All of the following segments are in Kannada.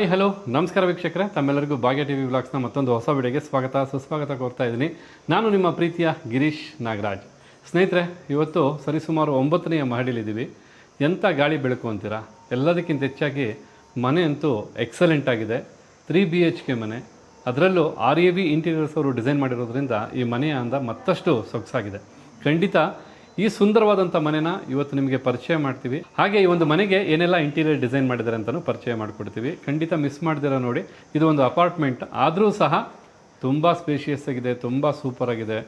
Hi, hello. ನಮಸ್ಕಾರ ವೀಕ್ಷಕರೇ. ತಮ್ಮೆಲ್ಲರಿಗೂ ಭಾಗ್ಯ ಟಿ ವಿ ವ್ಲಾಗ್ಸ್ನ ಮತ್ತೊಂದು ಹೊಸ ವಿಡಿಯೋಗೆ ಸ್ವಾಗತ, ಸುಸ್ವಾಗತ ಕೋರ್ತಾ ಇದ್ದೀನಿ. ನಾನು ನಿಮ್ಮ ಪ್ರೀತಿಯ ಗಿರೀಶ್ ನಾಗರಾಜ್. ಸ್ನೇಹಿತರೆ, ಇವತ್ತು ಸರಿಸುಮಾರು ಒಂಬತ್ತನೆಯ ಮಹಡಿಲಿದ್ದೀವಿ ಎಂಥ ಗಾಳಿ ಬೆಳಕು ಅಂತೀರಾ? ಎಲ್ಲದಕ್ಕಿಂತ ಹೆಚ್ಚಾಗಿ ಮನೆ ಅಂತೂ ಎಕ್ಸಲೆಂಟ್ ಆಗಿದೆ. ತ್ರೀ ಬಿ ಎಚ್ ಕೆ ಮನೆ. ಅದರಲ್ಲೂ ಆರ್ ಎ ವಿ ಇಂಟೀರಿಯರ್ಸ್ ಅವರು ಡಿಸೈನ್ ಮಾಡಿರೋದ್ರಿಂದ ಈ ಮನೆಯ ಅಂದ ಮತ್ತಷ್ಟು ಸೊಗಸಾಗಿದೆ. ಖಂಡಿತ ಈ ಸುಂದರವಾದಂಥ ಮನೆನ ಇವತ್ತು ನಿಮಗೆ ಪರಿಚಯ ಮಾಡ್ತೀವಿ. ಹಾಗೆ ಈ ಒಂದು ಮನೆಗೆ ಏನೆಲ್ಲ ಇಂಟೀರಿಯರ್ ಡಿಸೈನ್ ಮಾಡಿದ್ದಾರೆ ಅಂತಲೂ ಪರಿಚಯ ಮಾಡಿಕೊಡ್ತೀವಿ. ಖಂಡಿತ ಮಿಸ್ ಮಾಡ್ದಿರ ನೋಡಿ. ಇದು ಒಂದು ಅಪಾರ್ಟ್ಮೆಂಟ್ ಆದರೂ ಸಹ ತುಂಬ ಸ್ಪೇಷಿಯಸ್ ಆಗಿದೆ, ತುಂಬ ಸೂಪರ್ ಆಗಿದೆ.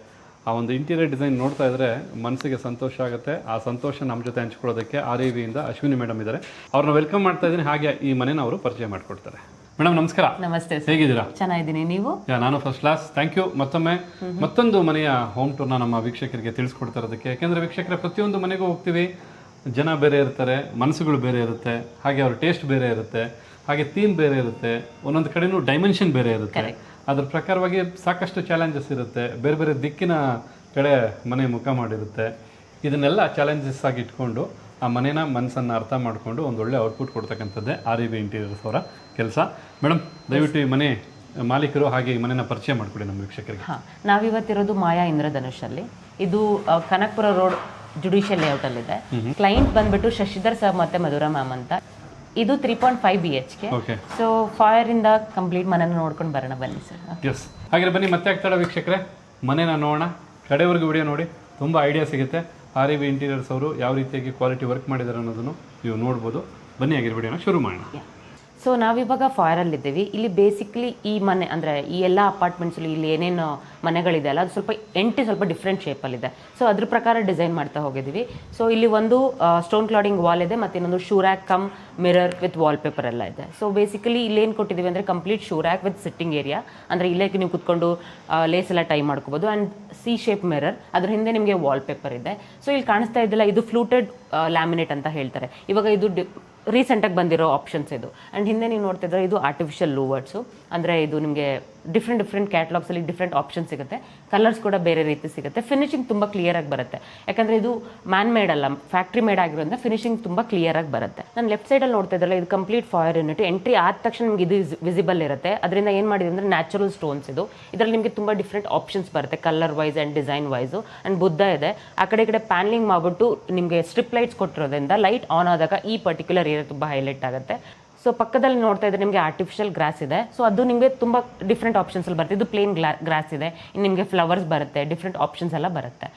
ಆ ಒಂದು ಇಂಟೀರಿಯರ್ ಡಿಸೈನ್ ನೋಡ್ತಾ ಇದ್ರೆ ಮನಸ್ಸಿಗೆ ಸಂತೋಷ ಆಗುತ್ತೆ. ಆ ಸಂತೋಷ ನಮ್ಮ ಜೊತೆ ಹಂಚ್ಕೊಳ್ಳೋದಕ್ಕೆ ಆರ್ ಎ ವಿಯಿಂದ ಅಶ್ವಿನಿ ಮೇಡಮ್ ಇದ್ದಾರೆ. ಅವ್ರನ್ನ ವೆಲ್ಕಮ್ ಮಾಡ್ತಾ ಇದ್ದೀನಿ. ಹಾಗೆ ಈ ಮನೆನ ಅವರು ಪರಿಚಯ ಮಾಡಿಕೊಡ್ತಾರೆ. ಮೇಡಮ್ ನಮಸ್ಕಾರ. ನಮಸ್ತೆ ಹೇಗಿದ್ದೀರಾ? ಚೆನ್ನಾಗಿದ್ದೀನಿ. ನೀವು? ಯಾ ನಾನು ಫಸ್ಟ್ ಕ್ಲಾಸ್ ಥ್ಯಾಂಕ್ ಯು ಮತ್ತೊಮ್ಮೆ ಮತ್ತೊಂದು ಮನೆಯ ಹೋಮ್ ಟೂರ್ನ ನಮ್ಮ ವೀಕ್ಷಕರಿಗೆ ತಿಳಿಸ್ಕೊಡ್ತಾ ಇರೋದಕ್ಕೆ ಯಾಕೆಂದರೆ ವೀಕ್ಷಕರ ಪ್ರತಿಯೊಂದು ಮನೆಗೂ ಹೋಗ್ತೀವಿ. ಜನ ಬೇರೆ ಇರ್ತಾರೆ ಮನಸ್ಸುಗಳು ಬೇರೆ ಇರುತ್ತೆ ಹಾಗೆ ಅವ್ರ ಟೇಸ್ಟ್ ಬೇರೆ ಇರುತ್ತೆ ಹಾಗೆ ಥೀಮ್ ಬೇರೆ ಇರುತ್ತೆ ಒಂದೊಂದು ಕಡೆನೂ ಡೈಮೆನ್ಷನ್ ಬೇರೆ ಇರುತ್ತೆ. ಅದ್ರ ಪ್ರಕಾರವಾಗಿ ಸಾಕಷ್ಟು ಚಾಲೆಂಜಸ್ ಇರುತ್ತೆ. ಬೇರೆ ಬೇರೆ ದಿಕ್ಕಿನ ಕಡೆ ಮನೆ ಮುಖ ಮಾಡಿರುತ್ತೆ. ಇದನ್ನೆಲ್ಲ ಚಾಲೆಂಜಸ್ ಆಗಿ ಇಟ್ಕೊಂಡು ಆ ಮನೇನ ಮನಸ್ಸನ್ನು ಅರ್ಥ ಮಾಡಿಕೊಂಡು ಒಂದು ಒಳ್ಳೆ ಔಟ್ಪುಟ್ ಕೊಡ್ತಕ್ಕಂಥದ್ದೇ ಆರ್ ಇ ಬಿ ಇಂಟೀರಿಯರ್ಸ್ ಅವರ ಕೆಲಸ. ಮೇಡಮ್ ದಯವಿಟ್ಟು ಈ ಮನೆ ಮಾಲೀಕರು ಹಾಗೆ ಈ ಮನೆನ ಪರಿಚಯ ಮಾಡಿಕೊಡಿ ನಮ್ಮ ವೀಕ್ಷಕರಿಗೆ. ಹಾಂ ನಾವಿವತ್ತಿರೋದು ಮಾಯಾ ಇಂದ್ರಧನುಷಲ್ಲಿ. ಇದು ಆ, ಕನಕಪುರ ರೋಡ್ ಜುಡಿಷಿಯಲ್ ಇದೆ ಕ್ಲೈಂಟ್ ಬಂದ್ಬಿಟ್ಟು ಶಶಿಧರ್ ಸರ್ ಮತ್ತೆ ಮಧುರಾ ಮ್ಯಾಮ್ ಅಂತ. ಇದು three point five B H K okay so ಇಂದ ಕಂಪ್ಲೀಟ್ ಮನೇನ ನೋಡ್ಕೊಂಡು ಬರೋಣ ಬನ್ನಿ ಸರ್. ಎಸ್ ಹಾಗೆ ಬನ್ನಿ ಮತ್ತೆ ಆಗ್ತಾಳೆ ವೀಕ್ಷಕರೇ ಮನೆನ ನೋಡೋಣ. ಕಡೆವರೆಗೂ ವಿಡಿಯೋ ನೋಡಿ ತುಂಬ ಐಡಿಯಾ ಸಿಗುತ್ತೆ. ಆರ್ ಇ ಬಿ ಇಂಟೀರಿಯರ್ಸ್ ಅವರು ಯಾವ ರೀತಿಯಾಗಿ ಕ್ವಾಲಿಟಿ ವರ್ಕ್ ಮಾಡಿದ್ದಾರೆ ಅನ್ನೋದನ್ನು ನೀವು ನೋಡ್ಬೋದು. ಬನ್ನಿ ಆಗಿರೋ ವಿಡಿಯೋನ ಶುರು ಮಾಡೋಣ. ಸೊ ನಾವಿವಾಗ ಫಾಯರಲ್ಲಿದ್ದೀವಿ ಇಲ್ಲಿ ಬೇಸಿಕ್ಲಿ ಈ ಮನೆ, ಅಂದರೆ ಈ ಎಲ್ಲ ಅಪಾರ್ಟ್ಮೆಂಟ್ಸಲ್ಲಿ ಇಲ್ಲಿ ಏನೇನು ಮನೆಗಳಿದೆ ಅಲ್ಲ, ಅದು ಸ್ವಲ್ಪ ಎಂಟಿ ಸ್ವಲ್ಪ ಡಿಫ್ರೆಂಟ್ ಶೇಪಲ್ಲಿದೆ ಸೊ ಅದ್ರ ಪ್ರಕಾರ ಡಿಸೈನ್ ಮಾಡ್ತಾ ಹೋಗಿದ್ದೀವಿ. ಸೊ ಇಲ್ಲಿ ಒಂದು ಸ್ಟೋನ್ ಕ್ಲಾಡಿಂಗ್ ವಾಲ್ ಇದೆ, ಮತ್ತು ಇನ್ನೊಂದು shoe rack cum mirror with wallpaper ಎಲ್ಲ ಇದೆ. ಸೊ ಬೇಸಿಕಲಿ ಇಲ್ಲಿ ಏನು ಕೊಟ್ಟಿದ್ದೀವಿ ಅಂದರೆ complete shoe rack with sitting area ಅಂದರೆ ಇಲ್ಲೇ ನೀವು ಕುತ್ಕೊಂಡು ಲೇಸ್ ಎಲ್ಲ ಟೈ ಮಾಡ್ಕೋಬೋದು. ಆ್ಯಂಡ್ ಸಿ ಶೇಪ್ ಮಿರರ್ ಅದ್ರ ಹಿಂದೆ ನಿಮಗೆ ವಾಲ್ಪೇಪರ್ ಇದೆ. ಸೊ ಇಲ್ಲಿ ಕಾಣಿಸ್ತಾ ಇದ್ದಿಲ್ಲ, ಇದು ಫ್ಲೂಟೆಡ್ ಲ್ಯಾಮಿನೇಟ್ ಅಂತ ಹೇಳ್ತಾರೆ. ಇವಾಗ ಇದು ರೀಸೆಂಟಾಗಿ ಬಂದಿರೋ ಆಪ್ಷನ್ಸ್ ಇದು. ಆ್ಯಂಡ್ ಹಿಂದೆ ನೀವು ನೋಡ್ತಿದ್ರೆ ಇದು ಆರ್ಟಿಫಿಷಿಯಲ್ ಲೂವರ್ಡ್ಸು ಅಂದರೆ ಇದು ನಿಮಗೆ ಡಿಫ್ರೆಂಟ್ ಡಿಫ್ರೆಂಟ್ ಕ್ಯಾಟ್ಲಾಗ್ಸಲ್ಲಿ ಡಿಫ್ರೆಂಟ್ ಆಪ್ಷನ್ ಸಿಗುತ್ತೆ. ಕಲರ್ಸ್ ಕೂಡ ಬೇರೆ ರೀತಿ ಸಿಗುತ್ತೆ. ಫಿನಿಶಿಂಗ್ ತುಂಬ ಕ್ಲಿಯರಾಗಿ ಬರುತ್ತೆ. ಯಾಕಂದರೆ ಇದು ಮ್ಯಾನ್ ಮೇಡ್ ಅಲ್ಲ ಫ್ಯಾಕ್ಟ್ರಿ ಮೇಡ್ ಆಗಿರೋದ್ರಿಂದ ಫಿನಿಶಿಂಗ್ ತುಂಬ ಕ್ಲಿಯರಾಗಿ ಬರುತ್ತೆ. ನಾನು ಲೆಫ್ಟ್ ಸೈಡಲ್ಲಿ ನೋಡ್ತಾ ಇದ್ರಲ್ಲ, ಇದು ಕಂಪ್ಲೀಟ್ ಫೈರ್ ಯೂನಿಟ್ ಎಂಟ್ರಿ ಆದ ತಕ್ಷಣ ನಿಮ್ಗೆ ಇದು ವಿಸಿಬಲ್ ಇರುತ್ತೆ. ಅದರಿಂದ ಏನು ಮಾಡಿದೆ ಅಂದರೆ ನ್ಯಾಚುರಲ್ ಸ್ಟೋನ್ಸ್ ಇದು. ಇದರಲ್ಲಿ ನಿಮಗೆ ತುಂಬ ಡಿಫ್ರೆಂಟ್ ಆಪ್ಷನ್ಸ್ ಬರುತ್ತೆ colour wise and design wise and Buddha ಇದೆ. ಆ ಕಡೆ ಈ ಕಡೆ ಪ್ಯಾನ್ಲಿಂಗ್ ಮಾಡಿಬಿಟ್ಟು ನಿಮಗೆ ಸ್ಟ್ರಿಪ್ ಲೈಟ್ಸ್ ಕೊಟ್ಟಿರೋದ್ರಿಂದ ಲೈಟ್ ಆನ್ ಆದಾಗ ಈ ಪರ್ಟಿಕ್ಯುಲರ್ ಏರಿಯಾ ತುಂಬ ಹೈಲೈಟ್ ಆಗುತ್ತೆ. ಸೊ ಪಕ್ಕದಲ್ಲಿ ನೋಡ್ತಾ ಇದ್ರೆ ನಿಮಗೆ ಆರ್ಟಿಫಿಷಿಯಲ್ ಗ್ರಾಸ್ ಇದೆ. ಸೊ ಅದು ನಿಮಗೆ ತುಂಬ ಡಿಫ್ರೆಂಟ್ ಆಪ್ಷನ್ಸಲ್ಲಿ ಬರುತ್ತೆ. ಇದು ಪ್ಲೇನ್ ಗ್ರಾಸ್ ಇದೆ. ಇನ್ನು ನಿಮಗೆ ಫ್ಲವರ್ಸ್ ಬರುತ್ತೆ. ಡಿಫ್ರೆಂಟ್ ಆಪ್ಷನ್ಸ್ ಎಲ್ಲ ಬರುತ್ತೆ.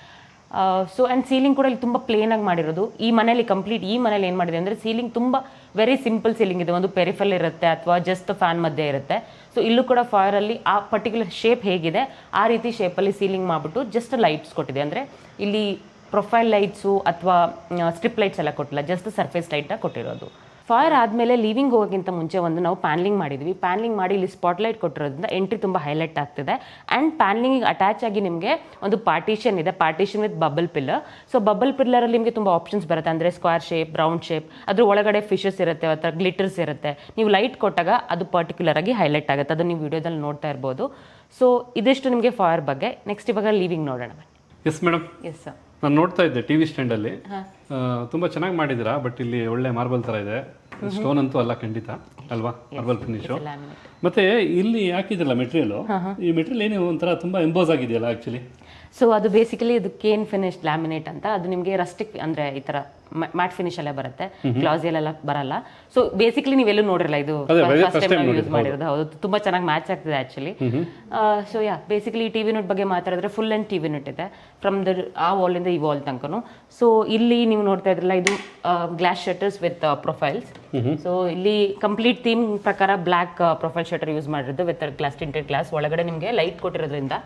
ಸೊ ಆ್ಯಂಡ್ ಸೀಲಿಂಗ್ ಕೂಡ ಇಲ್ಲಿ ತುಂಬ ಪ್ಲೇನಾಗಿ ಮಾಡಿರೋದು. ಈ ಮನೇಲಿ ಕಂಪ್ಲೀಟ್ ಈ ಮನೇಲಿ ಏನು ಮಾಡಿದೆ ಅಂದರೆ ಸೀಲಿಂಗ್ ತುಂಬ ವೆರಿ ಸಿಂಪಲ್ ಸೀಲಿಂಗ್ ಇದೆ. ಒಂದು ಪೆರಿಫಲ್ ಇರುತ್ತೆ ಅಥವಾ ಜಸ್ಟ್ ಫ್ಯಾನ್ ಮಧ್ಯೆ ಇರುತ್ತೆ. ಸೊ ಇಲ್ಲೂ ಕೂಡ ಫೈರಲ್ಲಿ ಆ ಪರ್ಟಿಕ್ಯುಲರ್ ಶೇಪ್ ಹೇಗಿದೆ. ಆ ರೀತಿ ಶೇಪಲ್ಲಿ ಸೀಲಿಂಗ್ ಮಾಡಿಬಿಟ್ಟು ಜಸ್ಟ್ ಲೈಟ್ಸ್ ಕೊಟ್ಟಿದೆ. ಅಂದರೆ ಇಲ್ಲಿ ಪ್ರೊಫೈಲ್ ಲೈಟ್ಸು ಅಥವಾ ಸ್ಟ್ರಿಪ್ ಲೈಟ್ಸ್ ಎಲ್ಲ ಕೊಟ್ಟಿಲ್ಲ. ಜಸ್ಟ್ ಸರ್ಫೇಸ್ ಲೈಟ್ನ ಕೊಟ್ಟಿರೋದು. ಫೈರ್ ಆದಮೇಲೆ ಲೀವಿಂಗ್ ಹೋಗೋಕ್ಕಿಂತ ಮುಂಚೆ ಒಂದು ನಾವು ಪ್ಯಾನ್ಲಿಂಗ್ ಮಾಡಿದ್ವಿ. ಪ್ಯಾನ್ಲಿಂಗ್ ಮಾಡಿ ಇಲ್ಲಿ ಸ್ಪಾಟ್ಲೈಟ್ ಕೊಟ್ಟಿರೋದ್ರಿಂದ ಎಂಟ್ರಿ ತುಂಬ ಹೈಲೈಟ್ ಆಗ್ತಿದೆ. ಆ್ಯಂಡ್ ಪ್ಯಾನ್ಲಿಂಗಿಗೆ ಅಟ್ಯಾಚ್ ಆಗಿ ನಿಮಗೆ ಒಂದು ಪಾರ್ಟಿಷನ್ ಇದೆ. Partition with bubble pillar so bubble ಪಿಲ್ಲರಲ್ಲಿ ನಿಮಗೆ ತುಂಬ ಆಪ್ಷನ್ಸ್ ಬರುತ್ತೆ. ಅಂದರೆ ಸ್ಕ್ವೇರ್ ಶೇಪ್ ರೌಂಡ್ ಶೇಪ್ ಅದ್ರ ಒಳಗಡೆ ಫಿಶಸ್ ಇರುತ್ತೆ ಅಥವಾ ಗ್ಲಿಟರ್ಸ್ ಇರುತ್ತೆ. ನೀವು ಲೈಟ್ ಕೊಟ್ಟಾಗ ಅದು ಪರ್ಟಿಕ್ಯುಲರ್ ಆಗಿ ಹೈಲೈಟ್ ಆಗುತ್ತೆ. ಅದು ನೀವು ವಿಡಿಯೋದಲ್ಲಿ ನೋಡ್ತಾ ಇರ್ಬೋದು. ಸೊ ಇದಿಷ್ಟು ನಿಮಗೆ ಫೈರ್ ಬಗ್ಗೆ. ನೆಕ್ಸ್ಟ್ ಇವಾಗ ಲೀವಿಂಗ್ ನೋಡೋಣ ಎಸ್ ಮೇಡಮ್ ಎಸ್ ಸರ್ ನಾನು ನೋಡ್ತಾ ಇದ್ದೆ ಟಿ ವಿ ಸ್ಟ್ಯಾಂಡಲ್ಲಿ ತುಂಬ ಚೆನ್ನಾಗಿ ಮಾಡಿದ್ದೀರಾ? ಬಟ್ ಇಲ್ಲಿ ಒಳ್ಳೆ ಮಾರ್ಬಲ್ ಥರ ಇದೆ. ಸ್ಟೋನ್ ಅಂತೂ ಅಲ್ಲ ಖಂಡಿತ. ಅಲ್ವಾ? ಅರ್ಬಲ್ ಫಿನಿಶು ಮತ್ತೆ ಇಲ್ಲಿ ಹಾಕಿದ್ರಲ್ಲ ಮೆಟೀರಿಯಲ್ ಈ ಮೆಟೀರಿಯಲ್ ಏನು ಒಂಥರ ತುಂಬಾ ಎಂಬೋಸ್ ಆಗಿದೆಯಲ್ಲ ಆಕ್ಚುಲಿ ಸೊ ಅದು ಬೇಸಿಕಲಿ ಇದು ಕೇನ್ ಫಿನಿಶ್ ಲ್ಯಾಮಿನೇಟ್ ಅಂತ ಅದು ನಿಮಗೆ ರಸ್ಟಿಕ್ ಅಂದ್ರೆ ಈ ತರ ಮ್ಯಾಟ್ ಫಿನಿಶ್ ಅಲ್ಲೇ ಬರುತ್ತೆ. ಕ್ಲಾಸಿಯಲ್ಲೆಲ್ಲ ಬರಲ್ಲ. ಸೊ ಬೇಸಿಕಲಿ ನೀವೆಲ್ಲೂ ನೋಡಿರಲ್ಲ ಇದು ಫಸ್ಟ್ ಟೈಮ್ ಯೂಸ್ ಮಾಡಿರೋದು. ಹೌದು ತುಂಬಾ ಚೆನ್ನಾಗಿ ಮ್ಯಾಚ್ ಆಗ್ತಿದೆ actually so yeah basically TV note ಬಗ್ಗೆ ಮಾತಾಡಿದ್ರೆ ಫುಲ್ ಅಂಡ್ ಟಿವಿ ನೋಟ್ ಇದೆ. ಫ್ರಮ್ ದ ಆ ವಾಲ್ ಇಂದ ಈ ವಾಲ್ ತನಕನು. ಸೊ ಇಲ್ಲಿ ನೀವು ನೋಡ್ತಾ ಇದ್ರಲ್ಲ ಇದು glass shutters with profiles so ಇಲ್ಲಿ ಕಂಪ್ಲೀಟ್ ಥೀಮ್ ಪ್ರಕಾರ ಬ್ಲ್ಯಾಕ್ ಪ್ರೊಫೈಲ್ ಶಟರ್ ಯೂಸ್ ಮಾಡಿರೋದು ವಿತ್ ಗ್ಲಾಸ್ ಟಿಂಟೆಡ್ ಗ್ಲಾಸ್ ಒಳಗಡೆ ನಿಮಗೆ ಲೈಟ್ ಕೊಟ್ಟಿರೋದ್ರಿಂದ.